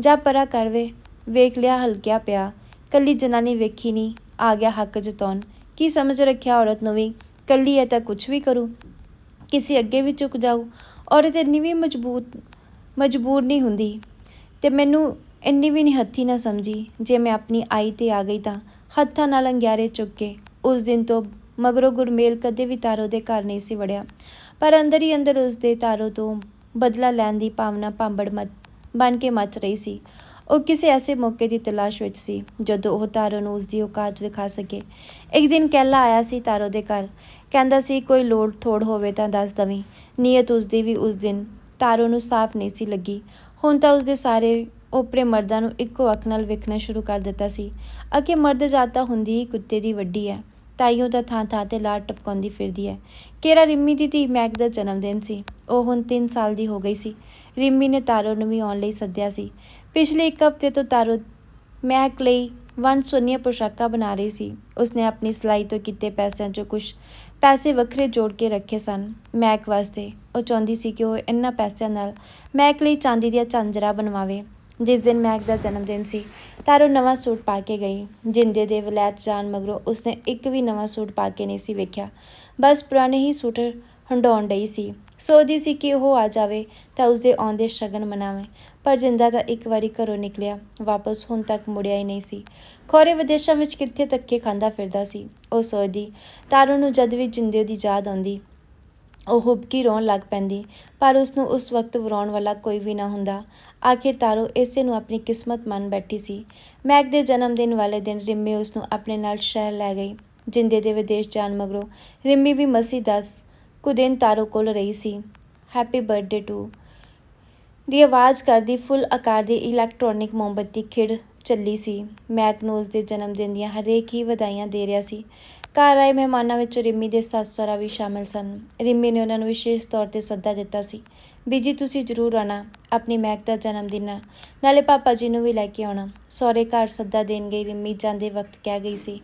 ਜਾ ਪਰਾ ਕਰ ਵੇ, ਵੇਖ ਲਿਆ ਹਲਕਿਆ ਪਿਆ। ਕੱਲੀ ਜਨਾਨੀ ਵੇਖੀ ਨਹੀਂ ਆ ਗਿਆ ਹੱਕ ਜਤਾਉਣ। ਕੀ ਸਮਝ ਰੱਖਿਆ ਔਰਤ ਨੂੰ ਵੀ, ਕੱਲੀ ਹੈ ਤਾਂ ਕੁਝ ਵੀ ਕਰੂ। ਕਿਸੇ ਅੱਗੇ ਵੀ ਝੁਕ ਜਾਊ। ਔਰਤ ਇੰਨੀ ਵੀ ਮਜਬੂਤ, ਮਜਬੂਰ ਨਹੀਂ ਹੁੰਦੀ। ਤੇ ਮੈਨੂੰ ਇੰਨੀ ਵੀ ਨਹੀਂ ਹੱਥੀ ਨਾ ਸਮਝੀ, ਜੇ ਮੈਂ ਆਪਣੀ ਆਈ ਤੇ ਆ ਗਈ ਤਾਂ ਹੱਥਾਂ ਨਾਲ ਅੰਗਿਆਰੇ ਚੁੱਕ ਕੇ ਉਸ ਦਿਨ ਤੋਂ ਮਗਰੋਂ ਗੁਰਮੇਲ ਕਦੇ ਵੀ ਤਾਰੋ ਦੇ ਘਰ ਨਹੀਂ ਸੀ ਵੜਿਆ। ਪਰ ਅੰਦਰ ਹੀ ਅੰਦਰ ਉਸ ਦੇ ਤਾਰੋ ਤੋਂ ਬਦਲਾ ਲੈਣ ਦੀ ਭਾਵਨਾ ਭਾਂਬੜ ਮਚ, ਬਣ ਕੇ ਮੱਚ ਰਹੀ ਸੀ। ਉਹ ਕਿਸੇ ਐਸੇ ਮੌਕੇ ਦੀ ਤਲਾਸ਼ ਵਿੱਚ ਸੀ, ਜਦੋਂ ਉਹ ਤਾਰੋ ਨੂੰ ਉਸ ਦੀ ਔਕਾਤ ਵਿਖਾ ਸਕੇ। ਇੱਕ ਦਿਨ ਕਹਿਲਾ ਆਇਆ ਸੀ ਤਾਰੋ ਦੇ ਘਰ। ਕਹਿੰਦਾ ਸੀ, ਕੋਈ ਲੋੜ ਥੋੜ ਹੋਵੇ ਤਾਂ ਦੱਸ ਦਵੀਂ। ਨੀਅਤ ਉਸ ਦੀ ਵੀ ਉਸ ਦਿਨ ਤਾਰੋ ਨੂੰ ਸਾਫ਼ ਨਹੀਂ ਸੀ ਲੱਗੀ। ਹੁਣ ਤਾਂ ਉਸ ਦੇ ਸਾਰੇ ਓਪਰੇ ਮਰਦਾਂ ਨੂੰ ਇੱਕੋ ਅੱਖ ਨਾਲ ਵੇਖਣਾ ਸ਼ੁਰੂ ਕਰ ਦਿੱਤਾ ਸੀ। ਅਕੇ ਮਰਦ ਜਾਤਾ ਹੁੰਦੀ ਹੀ ਕੁੱਤੇ ਦੀ ਵੱਡੀ ਹੈ। ਤਾਈਓ ਦਾ ਥਾਂ ਥਾਂ ਤੇ ਲਾਟ ਟਪਕਾਉਂਦੀ ਫਿਰਦੀ ਹੈ ਕੇਰਾ ਰਿੰਮੀ ਦੀ ਧੀ ਮੈਗ ਦਾ ਜਨਮ ਦਿਨ ਸੀ? ਉਹ ਹੁਣ 3 ਸਾਲ ਦੀ ਹੋ ਗਈ ਸੀ। ਰਿੰਮੀ ਨੇ ਤਾਰੋ ਨੂੰ ਵੀ ਆਉਣ ਲਈ ਸੱਦਿਆ ਸੀ। ਪਿਛਲੇ ਇੱਕ ਹਫ਼ਤੇ ਤੋਂ ਤਾਰੋ ਮੈਕ ਲਈ ਵਨ ਸੁੰਨੀਆਂ ਪੋਸ਼ਾਕਾਂ ਬਣਾ ਰਹੀ ਸੀ। ਉਸਨੇ ਆਪਣੀ ਸਿਲਾਈ ਤੋਂ ਕੀਤੇ ਪੈਸਿਆਂ 'ਚੋਂ ਕੁਝ ਪੈਸੇ ਵੱਖਰੇ ਜੋੜ ਕੇ ਰੱਖੇ ਸਨ ਮੈਕ ਵਾਸਤੇ। ਉਹ ਚਾਹੁੰਦੀ ਸੀ ਕਿ ਉਹ ਇਹਨਾਂ ਪੈਸਿਆਂ ਨਾਲ ਮੈਕ ਲਈ ਚਾਂਦੀ ਦੀਆਂ ਝਾਂਜਰਾਂ ਬਣਵਾਵੇ। ਜਿਸ ਦਿਨ ਮੈਕ ਦਾ ਜਨਮ ਦਿਨ ਸੀ ਤਾਰੋ ਨਵਾਂ ਸੂਟ ਪਾ ਕੇ ਗਈ। ਜਿੰਦੇ ਦੇ ਵਲੈਤ ਜਾਣ ਮਗਰੋਂ ਉਸਨੇ ਇੱਕ ਵੀ ਨਵਾਂ ਸੂਟ ਪਾ ਕੇ ਨਹੀਂ ਸੀ ਵੇਖਿਆ। ਬਸ ਪੁਰਾਣੇ ਹੀ ਸੂਟ ਹੰਡਾਉਣ ਡਈ ਸੀ। ਸੋਚਦੀ ਸੀ ਕਿ ਉਹ ਆ ਜਾਵੇ, ਤਾਂ ਉਸਦੇ ਆਉਂਦੇ ਸ਼ਗਨ ਮਨਾਵੇ। ਪਰ ਜਿੰਦਾ ਤਾਂ ਇੱਕ ਵਾਰੀ ਘਰੋਂ ਨਿਕਲਿਆ, ਵਾਪਸ ਹੁਣ ਤੱਕ ਮੁੜਿਆ ਹੀ ਨਹੀਂ ਸੀ। ਖੋਰੇ ਵਿਦੇਸ਼ਾਂ ਵਿੱਚ ਕਿੱਥੇ ਧੱਕੇ ਖਾਂਦਾ ਫਿਰਦਾ ਸੀ। ਉਹ ਸੋਚਦੀ, ਤਾਰੋ ਨੂੰ ਜਦ ਵੀ ਜਿੰਦੇ ਦੀ ਯਾਦ ਆਉਂਦੀ ਉਹ ਹੁਬਕੀ ਰੋਣ ਲੱਗ ਪੈਂਦੀ, ਪਰ ਉਸ ਨੂੰ ਉਸ ਵਕਤ ਵਰਾਉਣ ਵਾਲਾ ਕੋਈ ਵੀ ਨਾ ਹੁੰਦਾ। ਆਖਿਰ ਤਾਰੋ ਇਸੇ ਨੂੰ ਆਪਣੀ ਕਿਸਮਤ ਮੰਨ ਬੈਠੀ ਸੀ। ਮੈਕ ਦੇ ਜਨਮ ਦਿਨ ਵਾਲੇ ਦਿਨ ਰਿੰਮੀ ਉਸ ਨੂੰ ਆਪਣੇ ਨਾਲ ਸ਼ਹਿਰ ਲੈ ਗਈ, ਜਿੰਦੇ ਦੇ ਵਿਦੇਸ਼ ਜਾਣ ਮਗਰੋਂ ਰਿੰਮੀ ਵੀ ਮਸੀ ਦਸ ਕੁ ਦਿਨ ਤਾਰੋ ਕੋਲ ਰਹੀ ਸੀ। ਹੈਪੀ ਬਰਥਡੇ ਟੂ ਦੀ ਆਵਾਜ਼ ਕਰਦੀ ਫੁੱਲ ਆਕਾਰ ਦੀ ਇਲੈਕਟ੍ਰੋਨਿਕ ਮੋਮਬੱਤੀ ਖਿੜ ਚੱਲੀ ਸੀ। ਮੈਕ ਨੂੰ ਉਸ ਦੇ ਜਨਮ ਦਿਨ ਦੀਆਂ ਹਰੇਕ ਹੀ ਵਧਾਈਆਂ ਦੇ ਰਿਹਾ ਸੀ। ਘਰ ਆਏ ਮਹਿਮਾਨਾਂ ਵਿੱਚ ਰਿੰਮੀ ਦੇ ਸੱਸ ਸਹੁਰਾ ਵੀ ਸ਼ਾਮਿਲ ਸਨ। ਰਿੰਮੀ ਨੇ ਉਹਨਾਂ ਨੂੰ ਵਿਸ਼ੇਸ਼ ਤੌਰ ਤੇ ਸੱਦਾ ਦਿੱਤਾ ਸੀ ਬੀਜੀ ਤੁਸੀਂ ਜ਼ਰੂਰ ਆਣਾ ਆਪਣੀ ਮਹਿਕ ਦਾ ਜਨਮ ਦਿਨ ਆ। ਨਾਲੇ ਪਾਪਾ ਜੀ ਨੂੰ ਵੀ ਲੈ ਕੇ ਆਉਣਾ। ਸਹੁਰੇ ਘਰ ਸੱਦਾ ਦੇਣ ਗਈ ਰਿੰਮੀ ਜਾਂਦੇ ਵਕਤ ਕਹਿ ਗਈ ਸੀ,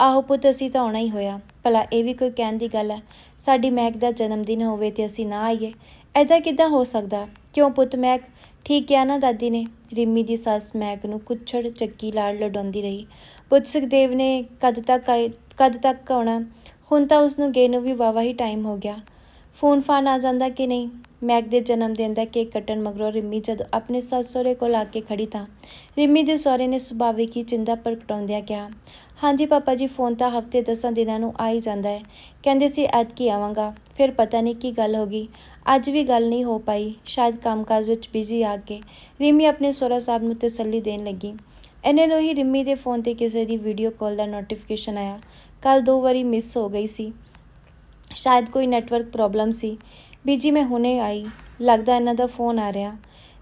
ਆਹੋ ਪੁੱਤ, ਅਸੀਂ ਤਾਂ ਆਉਣਾ ਹੀ ਹੋਇਆ। ਭਲਾ ਇਹ ਵੀ ਕੋਈ ਕਹਿਣ ਦੀ ਗੱਲ ਹੈ ਸਾਡੀ ਮਹਿਕ ਦਾ ਜਨਮ ਦਿਨ ਹੋਵੇ ਤੇ ਅਸੀਂ ਨਾ ਆਈਏ। ਐਦਾਂ ਕਿਦਾਂ ਹੋ ਸਕਦਾ? ਕਿਉਂ ਪੁੱਤ ਮਹਿਕ? ਠੀਕ ਕਿਹਾ ਨਾ ਦਾਦੀ ਨੇ? ਰਿੰਮੀ ਦੀ ਸੱਸ ਮਹਿਕ ਨੂੰ ਕੁੱਛੜ ਚੱਕੀ ਲਾੜ ਲਡਾਉਂਦੀ ਰਹੀ। ਪੁੱਤ ਸੁਖਦੇਵ ਨੇ ਕਦ ਤੱਕ ਆਏ ਕਦ ਤੱਕ ਆਉਣਾ? ਹੁਣ ਤਾਂ ਉਸ ਨੂੰ ਗਏ ਨੂੰ ਵੀ ਵਾਵਾ ਹੀ ਟਾਈਮ ਹੋ ਗਿਆ। ਫੋਨ ਫਾਨ ਆ ਜਾਂਦਾ ਕਿ ਨਹੀਂ? ਮੈਕ ਦੇ ਜਨਮ ਦਿਨ ਦਾ ਕੇਕ ਕੱਟਣ ਮਗਰੋਂ ਰਿੰਮੀ ਜਦੋਂ ਆਪਣੇ ਸੱਸ ਸਹੁਰੇ ਕੋਲ ਆ ਕੇ ਖੜੀ ਤਾਂ ਰਿੰਮੀ ਦੇ ਸਹੁਰੇ ਨੇ ਸੁਭਾਵਿਕ ਹੀ ਚਿੰਤਾ ਪ੍ਰਗਟਾਉਂਦਿਆਂ ਕਿਹਾ, ਹਾਂਜੀ ਪਾਪਾ ਜੀ, ਫੋਨ ਤਾਂ ਹਫ਼ਤੇ ਦਸਾਂ ਦਿਨਾਂ ਨੂੰ ਆ ਹੀ ਜਾਂਦਾ ਹੈ। ਕਹਿੰਦੇ ਸੀ, ਐਤਕੀ ਆਵਾਂਗਾ। ਫਿਰ ਪਤਾ ਨਹੀਂ ਕੀ ਗੱਲ ਹੋ ਗਈ। ਅੱਜ ਵੀ ਗੱਲ ਨਹੀਂ ਹੋ ਪਾਈ। ਸ਼ਾਇਦ ਕੰਮਕਾਜ ਵਿੱਚ ਬਿਜ਼ੀ ਆ ਕੇ ਰਿੰਮੀ ਆਪਣੇ ਸਹੁਰਾ ਸਾਹਿਬ ਨੂੰ ਤਸੱਲੀ ਦੇਣ ਲੱਗੀ। ਇੰਨੇ ਨੂੰ ਹੀ ਰਿੰਮੀ ਦੇ ਫੋਨ ਤੇ ਕਿਸੇ ਦੀ ਵੀਡੀਓ ਕਾਲ ਦਾ ਨੋਟੀਫਿਕੇਸ਼ਨ ਆਇਆ। ਕੱਲ ਦੋ ਵਾਰੀ ਮਿਸ ਹੋ ਗਈ ਸੀ। ਸ਼ਾਇਦ ਕੋਈ ਨੈਟਵਰਕ ਪ੍ਰੋਬਲਮ ਸੀ। ਬੀਜੀ ਮੈਂ ਹੁਣੇ ਆਈ। ਲੱਗਦਾ ਇਹਨਾਂ ਦਾ ਫੋਨ ਆ ਰਿਹਾ।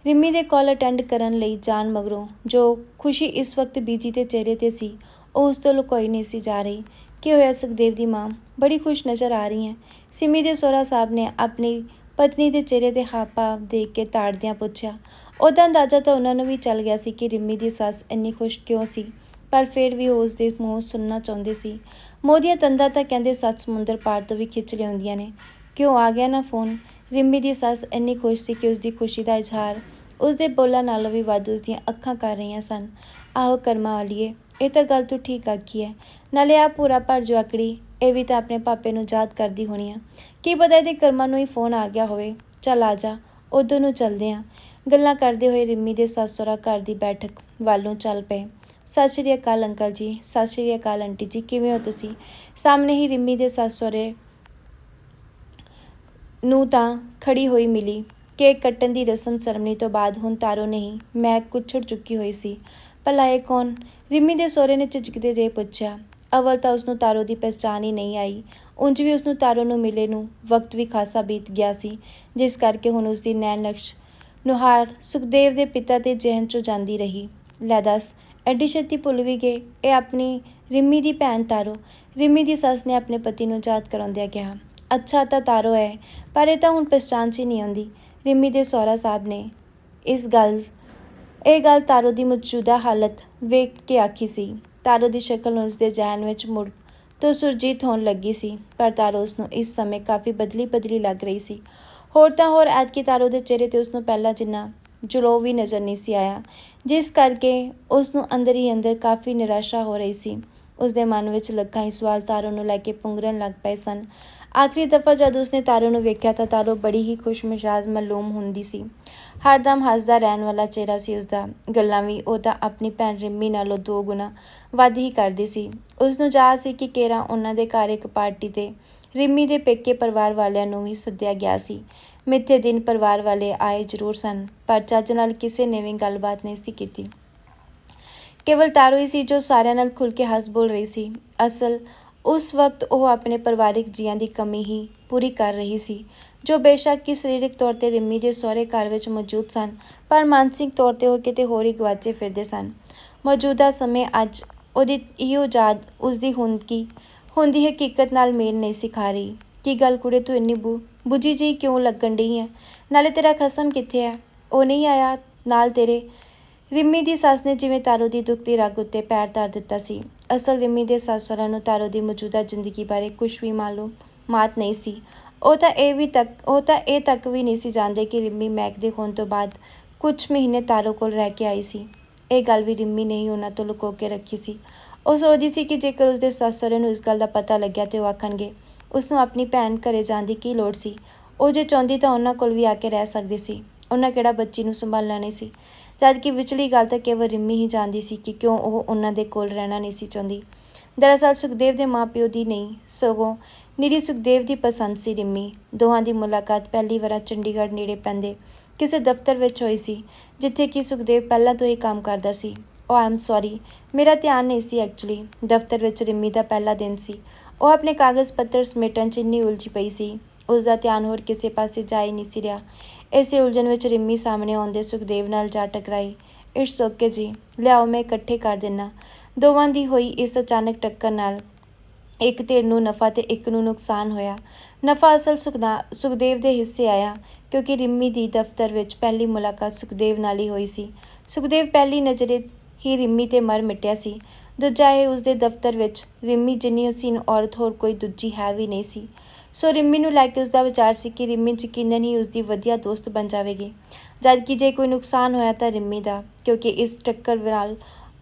ਰਿੰਮੀ ਦੇ ਕਾਲ ਅਟੈਂਡ ਕਰਨ ਲਈ ਜਾਣ ਮਗਰੋਂ ਜੋ ਖੁਸ਼ੀ ਇਸ ਵਕਤ ਬੀਜੀ ਦੇ ਚਿਹਰੇ ਤੇ ਸੀ, ਉਹ ਉਸ ਤੋਂ ਲੁਕੋਈ ਨਹੀਂ ਸੀ ਜਾ ਰਹੀ। ਕੀ ਹੋਇਆ ਸੁਖਦੇਵ ਦੀ ਮਾਂ? ਬੜੀ ਖੁਸ਼ ਨਜ਼ਰ ਆ ਰਹੀ ਹੈ। ਸਿਮੀ ਦੇ ਸਹੁਰਾ ਸਾਹਿਬ ਨੇ ਆਪਣੀ ਪਤਨੀ ਦੇ ਚਿਹਰੇ ਤੇ ਹਾਪਾ ਦੇਖ ਕੇ ਤਾੜਦਿਆਂ ਪੁੱਛਿਆ, ਉਹਦਾ ਅੰਦਾਜ਼ਾ ਤਾਂ ਉਹਨਾਂ ਨੂੰ ਵੀ ਚੱਲ ਗਿਆ ਸੀ ਕਿ ਰਿੰਮੀ ਦੀ ਸੱਸ ਇੰਨੀ ਖੁਸ਼ ਕਿਉਂ ਸੀ? ਪਰ ਫਿਰ ਵੀ ਉਹ ਉਸ ਦੇ ਮੂੰਹ ਸੁਣਨਾ ਚਾਹੁੰਦੇ ਸੀ। ਮੋਦੀਆਂ ਤੰਦਾ ਤਾਂ ਕਹਿੰਦੇ ਸੱਤ ਸਮੁੰਦਰ ਪਾਰ ਤੋਂ ਵੀ ਖਿੱਚ ਲਿਆਉਂਦੀਆਂ ਨੇ। ਕਿਉਂ ਆ ਗਿਆ ਨਾ ਫੋਨ? ਰਿੰਮੀ ਦੀ ਸੱਸ ਇੰਨੀ ਖੁਸ਼ ਸੀ ਕਿ ਉਸ ਦੀ ਖੁਸ਼ੀ ਦਾ ਇਜ਼ਹਾਰ ਉਸ ਦੇ ਬੋਲਾਂ ਨਾਲੋਂ ਵੀ ਵੱਧ ਉਸ ਦੀਆਂ ਅੱਖਾਂ ਕਰ ਰਹੀਆਂ ਸਨ। ਆਹੋ ਕਰਮਾਂ ਵਾਲੀਏ, ਇਹ ਤਾਂ ਗੱਲ ਤੂੰ ਠੀਕ ਆਖੀ ਹੈ ਨਾਲੇ ਆ ਪੂਰਾ ਭਰ ਜਵਾਕੜੀ ਇਹ ਵੀ ਤਾਂ ਆਪਣੇ ਪਾਪੇ ਨੂੰ ਯਾਦ ਕਰਦੀ ਹੋਣੀ ਆ। ਕੀ ਪਤਾ ਇਹਦੇ ਕਰਮਾਂ ਨੂੰ ਹੀ ਫੋਨ ਆ ਗਿਆ ਹੋਵੇ। ਚੱਲ ਆ ਜਾ, ਉਧਰ ਨੂੰ ਚੱਲਦੇ ਆਂ। ਗੱਲਾਂ ਕਰਦੇ ਹੋਏ ਰਿੰਮੀ ਦੇ ਸੱਸ ਸਹੁਰਾ ਘਰ ਦੀ ਬੈਠਕ ਵੱਲੋਂ ਚੱਲ ਪਏ। ਸਤਿ ਸ਼੍ਰੀ ਅਕਾਲ ਅੰਕਲ ਜੀ, ਸਤਿ ਸ਼੍ਰੀ ਅਕਾਲ ਆਂਟੀ ਜੀ, ਕਿਵੇਂ ਹੋ ਤੁਸੀਂ? ਸਾਹਮਣੇ ਹੀ ਰਿੰਮੀ ਦੇ ਸੱਸ ਸਹੁਰੇ ਨੂੰ ਤਾਂ ਖੜੀ ਹੋਈ ਮਿਲੀ। ਕੇਕ ਕੱਟਣ ਦੀ ਰਸਮ ਸਰਮਨੀ ਤੋਂ ਬਾਅਦ ਹੁਣ ਤਾਰੋ ਨਹੀਂ, ਮੈਂ ਕੁੱਛੜ ਚੁੱਕੀ ਹੋਈ ਸੀ। ਭਲਾ ਇਹ ਕੌਣ? ਰਿੰਮੀ ਦੇ ਸਹੁਰੇ ਨੇ ਝਿਜਕਦੇ ਜਿਹੇ ਪੁੱਛਿਆ। ਅਵਲ ਤਾਂ ਉਸਨੂੰ ਤਾਰੋ ਦੀ ਪਛਾਣ ਹੀ ਨਹੀਂ ਆਈ। ਉਂਝ ਵੀ ਉਸਨੂੰ ਤਾਰੋ ਨੂੰ ਮਿਲੇ ਨੂੰ ਵਕਤ ਵੀ ਖਾਸਾ ਬੀਤ ਗਿਆ ਸੀ, ਜਿਸ ਕਰਕੇ ਹੁਣ ਉਸਦੀ ਨੈਣ ਲਕਸ਼ ਨੁਹਾਰ ਸੁਖਦੇਵ ਦੇ ਪਿਤਾ ਦੇ ਜ਼ਿਹਨ 'ਚੋਂ ਜਾਂਦੀ ਰਹੀ। ਲੈ ਦੱਸ, ਐਡੀ ਛੇਤੀ ਭੁੱਲ ਵੀ ਗਏ? ਇਹ ਆਪਣੀ ਰਿੰਮੀ ਦੀ ਭੈਣ ਤਾਰੋ। ਰਿੰਮੀ ਦੀ ਸੱਸ ਨੇ ਆਪਣੇ ਪਤੀ ਨੂੰ ਯਾਦ ਕਰਾਉਂਦਿਆਂ ਕਿਹਾ, ਅੱਛਾ ਤਾਂ ਤਾਰੋ ਹੈ, ਪਰ ਇਹ ਤਾਂ ਹੁਣ ਪਛਾਣ 'ਚ ਹੀ ਨਹੀਂ ਆਉਂਦੀ। ਰਿੰਮੀ ਦੇ ਸਹੁਰਾ ਸਾਹਿਬ ਨੇ ਇਸ ਗੱਲ, ਇਹ ਗੱਲ ਤਾਰੋ ਦੀ ਮੌਜੂਦਾ ਹਾਲਤ ਵੇਖ ਕੇ ਆਖੀ ਸੀ। ਤਾਰੋ ਦੀ ਸ਼ਕਲ ਉਸ ਦੇ ਜ਼ਿਹਨ ਵਿੱਚ ਮੁੜ ਤੋਂ ਸੁਰਜੀਤ ਹੋਣ ਲੱਗੀ ਸੀ, ਪਰ ਤਾਰੋ ਉਸ ਨੂੰ ਇਸ ਸਮੇਂ ਕਾਫੀ ਬਦਲੀ ਬਦਲੀ ਲੱਗ ਰਹੀ ਸੀ। ਹੋਰ ਤਾਂ ਹੋਰ, ਐਤਕੀ ਤਾਰੋ ਦੇ ਚਿਹਰੇ ਤੇ ਉਸ ਨੂੰ ਪਹਿਲਾਂ ਜਿੰਨਾ ਜੁਲੋ ਵੀ ਨਜ਼ਰ ਨਹੀਂ ਸੀ ਆਇਆ, ਜਿਸ ਕਰਕੇ ਉਸ ਨੂੰ ਅੰਦਰ ਹੀ ਅੰਦਰ ਕਾਫੀ ਨਿਰਾਸ਼ਾ ਹੋ ਰਹੀ ਸੀ। ਉਸ ਦੇ ਮਨ ਵਿੱਚ ਲੱਖਾਂ ਹੀ ਸਵਾਲ ਤਾਰੋ ਨੂੰ ਲੈ ਕੇ ਪੁੰਗਰਨ ਲੱਗ ਪਏ ਸਨ। ਆਖਰੀ ਦਫਾ ਜਦ ਉਸਨੇ ਤਾਰੋ ਨੂੰ ਵੇਖਿਆ ਤਾਂ ਤਾਰੋ ਬੜੀ ਹੀ ਖੁਸ਼ ਮਿਜਾਜ਼ ਮਾਲੂਮ ਹੁੰਦੀ ਸੀ। ਹਰਦਮ ਹੱਸਦਾ ਰਹਿਣ ਵਾਲਾ ਚਿਹਰਾ ਸੀ ਉਸਦਾ। ਗੱਲਾਂ ਵੀ, ਉਹ ਤਾਂ ਆਪਣੀ ਭੈਣ ਰਿੰਮੀ ਨਾਲੋਂ ਦੋ ਗੁਣਾ ਵੱਧ ਹੀ ਕਰਦੀ ਸੀ। ਉਸ ਨੂੰ ਚਾਅ ਸੀ ਕਿ ਕੇਰਾ ਉਹਨਾਂ ਦੇ ਘਰ ਇੱਕ ਪਾਰਟੀ ਤੇ ਰਿੰਮੀ ਦੇ ਪੇਕੇ ਪਰਿਵਾਰ ਵਾਲਿਆਂ ਨੂੰ ਵੀ ਸੱਦਿਆ ਗਿਆ ਸੀ। ਮਿੱਥੇ ਦਿਨ ਪਰਿਵਾਰ ਵਾਲੇ ਆਏ ਜ਼ਰੂਰ ਸਨ, ਪਰ ਚੱਜ ਨਾਲ ਕਿਸੇ ਨੇ ਵੀ ਗੱਲਬਾਤ ਨਹੀਂ ਸੀ ਕੀਤੀ। ਕੇਵਲ ਤਾਰੋ ਹੀ ਸੀ ਜੋ ਸਾਰਿਆਂ ਨਾਲ ਖੁੱਲ ਕੇ ਹੱਸ ਬੋਲ ਰਹੀ ਸੀ। ਅਸਲ ਉਸ ਵਕਤ ਉਹ ਆਪਣੇ ਪਰਿਵਾਰਿਕ ਜੀਆਂ ਦੀ ਕਮੀ ਹੀ ਪੂਰੀ ਕਰ ਰਹੀ ਸੀ, ਜੋ ਬੇਸ਼ੱਕ ਕਿ ਸਰੀਰਕ ਤੌਰ ਤੇ ਰਿੰਮੀ ਦੇ ਸਹੁਰੇ ਘਰ ਵਿੱਚ ਮੌਜੂਦ ਸਨ, ਪਰ ਮਾਨਸਿਕ ਤੌਰ ਤੇ ਉਹ ਕਿਤੇ ਹੋਰ ਹੀ ਗਵਾਚੇ ਫਿਰਦੇ ਸਨ। ਮੌਜੂਦਾ ਸਮੇਂ ਅੱਜ ਉਹਦੀ ਇਹੋ ਯਾਦ ਉਸ ਦੀ ਹੁੰਦੀ ਹੁੰਦੀ ਹਕੀਕਤ ਨਾਲ ਮੇਲ ਨਹੀਂ ਸਿਖਾ ਰਹੀ। ਕੀ ਗੱਲ ਕੁੜੇ ਤੂੰ ਇੰਨੀ ਬੁ, ਬੁਝੀ ਜਿਹੀ ਕਿਉਂ ਲੱਗਣ ਡਈ ਹੈ ਨਾਲੇ ਤੇਰਾ ਖਸਮ ਕਿੱਥੇ ਹੈ ਉਹ ਨਹੀਂ ਆਇਆ ਨਾਲ ਤੇਰੇ ਰਿੰਮੀ ਦੀ ਸੱਸ ਨੇ ਜਿਵੇਂ ਤਾਰੋ ਦੀ ਦੁੱਖ ਦੀ ਰਗ ਉੱਤੇ ਪੈਰ ਧਰ ਦਿੱਤਾ ਸੀ। ਅਸਲ ਰਿੰਮੀ ਦੇ ਸੱਸ ਸਹੁਰਾ ਨੂੰ ਤਾਰੋ ਦੀ ਮੌਜੂਦਾ ਜ਼ਿੰਦਗੀ ਬਾਰੇ ਕੁਝ ਵੀ ਮਾਲੂਮ ਮਾਤ ਨਹੀਂ ਸੀ। ਉਹ ਤਾਂ ਇਹ ਵੀ ਤੱਕ, ਉਹ ਤਾਂ ਇਹ ਤੱਕ ਵੀ ਨਹੀਂ ਸੀ ਜਾਣਦੇ ਕਿ ਰਿੰਮੀ ਮੈਕ ਦੇ ਹੋਣ ਤੋਂ ਬਾਅਦ ਕੁਝ ਮਹੀਨੇ ਤਾਰੋ ਕੋਲ ਰਹਿ ਕੇ ਆਈ ਸੀ। ਇਹ ਗੱਲ ਵੀ ਰਿੰਮੀ ਨੇ ਹੀ ਉਹਨਾਂ ਤੋਂ ਲੁਕੋ ਕੇ ਰੱਖੀ ਸੀ। ਉਹ ਸੋਚਦੀ ਸੀ ਕਿ ਜੇਕਰ ਉਸਦੇ ਸੱਸ ਸਹੁਰੇ ਨੂੰ ਇਸ ਗੱਲ ਦਾ ਪਤਾ ਲੱਗਿਆ ਤੇ ਉਹ ਆਖਣਗੇ ਉਸ ਨੂੰ ਆਪਣੀ ਭੈਣ ਘਰੇ ਜਾਣ ਦੀ ਕੀ ਲੋੜ ਸੀ? ਉਹ ਜੇ ਚਾਹੁੰਦੀ ਤਾਂ ਉਹਨਾਂ ਕੋਲ ਵੀ ਆ ਕੇ ਰਹਿ ਸਕਦੀ ਸੀ। ਉਹਨਾਂ ਕਿਹੜਾ ਬੱਚੀ ਨੂੰ ਸੰਭਾਲਣਾ ਨਹੀਂ ਸੀ। ਜਦ ਕਿ ਵਿਚਲੀ ਗੱਲ ਤਾਂ ਕੇਵਲ ਰਿੰਮੀ ਹੀ ਜਾਣਦੀ ਸੀ ਕਿ ਕਿਉਂ ਉਹ ਉਹਨਾਂ ਦੇ ਕੋਲ ਰਹਿਣਾ ਨਹੀਂ ਸੀ ਚਾਹੁੰਦੀ। ਦਰਅਸਲ ਸੁਖਦੇਵ ਦੇ ਮਾਪਿਓ ਦੀ ਨਹੀਂ, ਸਗੋਂ ਨਿਰੀ ਸੁਖਦੇਵ ਦੀ ਪਸੰਦ ਸੀ ਰਿੰਮੀ। ਦੋਹਾਂ ਦੀ ਮੁਲਾਕਾਤ ਪਹਿਲੀ ਵਾਰ ਚੰਡੀਗੜ੍ਹ ਨੇੜੇ ਪੈਂਦੇ ਕਿਸੇ ਦਫ਼ਤਰ ਵਿੱਚ ਹੋਈ ਸੀ, ਜਿੱਥੇ ਕਿ ਸੁਖਦੇਵ ਪਹਿਲਾਂ ਤੋਂ ਹੀ ਕੰਮ ਕਰਦਾ ਸੀ। ਉਹ ਆਮ ਸੌਰੀ। ਮੇਰਾ ਧਿਆਨ ਨਹੀਂ ਸੀ ਐਕਚੁਅਲੀ। ਦਫ਼ਤਰ ਵਿੱਚ ਰਿੰਮੀ ਦਾ ਪਹਿਲਾ ਦਿਨ ਸੀ। ਉਹ ਆਪਣੇ ਕਾਗਜ਼ ਪੱਤਰ ਸਮੇਟਣ 'ਚ ਇੰਨੀ ਉਲਝੀ ਪਈ ਸੀ। ਉਸ ਦਾ ਧਿਆਨ ਹੋਰ ਕਿਸੇ ਪਾਸੇ ਜਾ ਹੀ ਨਹੀਂ ਸੀ ਰਿਹਾ। ਇਸੇ ਉਲਝਣ ਵਿੱਚ ਰਿੰਮੀ ਸਾਹਮਣੇ ਆਉਂਦੇ ਸੁਖਦੇਵ ਨਾਲ ਜਾ ਟਕਰਾਈ। ਇਟਸ ਓਕੇ ਜੀ, ਲਿਆਓ, ਮੈਂ ਇਕੱਠੇ ਕਰ ਦਿੰਨਾ। ਦੋਵਾਂ ਦੀ ਹੋਈ ਇਸ ਅਚਾਨਕ ਟੱਕਰ ਨਾਲ ਇੱਕ ਧਿਰ ਨੂੰ ਨਫਾ ਤੇ ਇੱਕ ਨੂੰ ਨੁਕਸਾਨ ਹੋਇਆ। ਨਫਾ ਅਸਲ ਸੁਖਦਾ, ਸੁਖਦੇਵ ਦੇ ਹਿੱਸੇ ਆਇਆ, ਕਿਉਂਕਿ ਰਿੰਮੀ ਦੀ ਦਫ਼ਤਰ ਵਿੱਚ ਪਹਿਲੀ ਮੁਲਾਕਾਤ ਸੁਖਦੇਵ ਨਾਲ ਹੀ ਹੋਈ ਸੀ। ਸੁਖਦੇਵ ਪਹਿਲੀ ਨਜ਼ਰੇ ਹੀ ਰਿੰਮੀ ਤੇ ਮਰ ਮਿਟਿਆ ਸੀ। ਦੂਜਾ ਇਹ ਉਸਦੇ ਦਫ਼ਤਰ ਵਿੱਚ, ਰਿੰਮੀ, ਜਿੰਨੀ ਹਸੀਨ ਔਰਤ ਹੋਰ ਕੋਈ ਦੂਜੀ ਹੈ ਵੀ ਨਹੀਂ ਸੀ। ਸੋ ਰਿੰਮੀ ਨੂੰ ਲੈ ਕੇ ਉਸਦਾ ਵਿਚਾਰ ਸੀ ਕਿ ਰਿੰਮੀ ਯਕੀਨਨ ਹੀ ਉਸਦੀ ਵਧੀਆ ਦੋਸਤ ਬਣ ਜਾਵੇਗੀ। ਜਦਕਿ ਜੇ ਕੋਈ ਨੁਕਸਾਨ ਹੋਇਆ ਤਾਂ ਰਿੰਮੀ ਦਾ, ਕਿਉਂਕਿ ਇਸ ਟੱਕਰ ਨਾਲ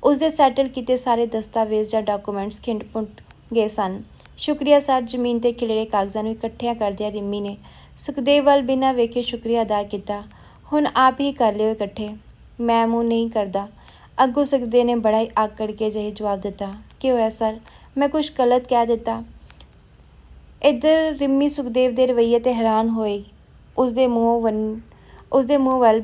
ਉਸਦੇ ਸੈਟਲ ਕੀਤੇ ਸਾਰੇ ਦਸਤਾਵੇਜ਼ ਜਾਂ ਡਾਕੂਮੈਂਟਸ ਖਿੰਡ-ਪੁੰਡ ਗਏ ਸਨ। ਸ਼ੁਕਰੀਆ ਸਰ, ਜ਼ਮੀਨ ਤੇ ਖਿਲਰੇ ਕਾਗਜ਼ਾਂ ਨੂੰ ਇਕੱਠਿਆਂ ਕਰਦਿਆਂ ਰਿੰਮੀ ਨੇ ਸੁਖਦੇਵ ਵੱਲ ਬਿਨਾਂ ਵੇਖੇ ਸ਼ੁਕਰੀਆ ਅਦਾ ਕੀਤਾ। ਹੁਣ ਆਪ ਹੀ ਕਰ ਲਿਓ ਇਕੱਠੇ। ਮੈਂ ਮੂੰਹ ਨਹੀਂ ਕਰਦਾ। ਅੱਗੋਂ ਸੁਖਦੇਵ ਨੇ ਬੜਾ ਹੀ ਆਕੜ ਕੇ ਜਿਹੇ ਜਵਾਬ ਦਿੱਤਾ। ਕਿ ਹੋਇਆ ਸਰ? ਮੈਂ ਕੁਝ ਗਲਤ ਕਹਿ ਦਿੱਤਾ। ਇੱਧਰ ਰਿੰਮੀ ਸੁਖਦੇਵ ਦੇ ਰਵੱਈਏ ਤੇ ਹੈਰਾਨ ਹੋਈ ਉਸਦੇ ਮੂੰਹੋਂ ਵਨ ਉਸਦੇ ਮੂੰਹ ਵੱਲ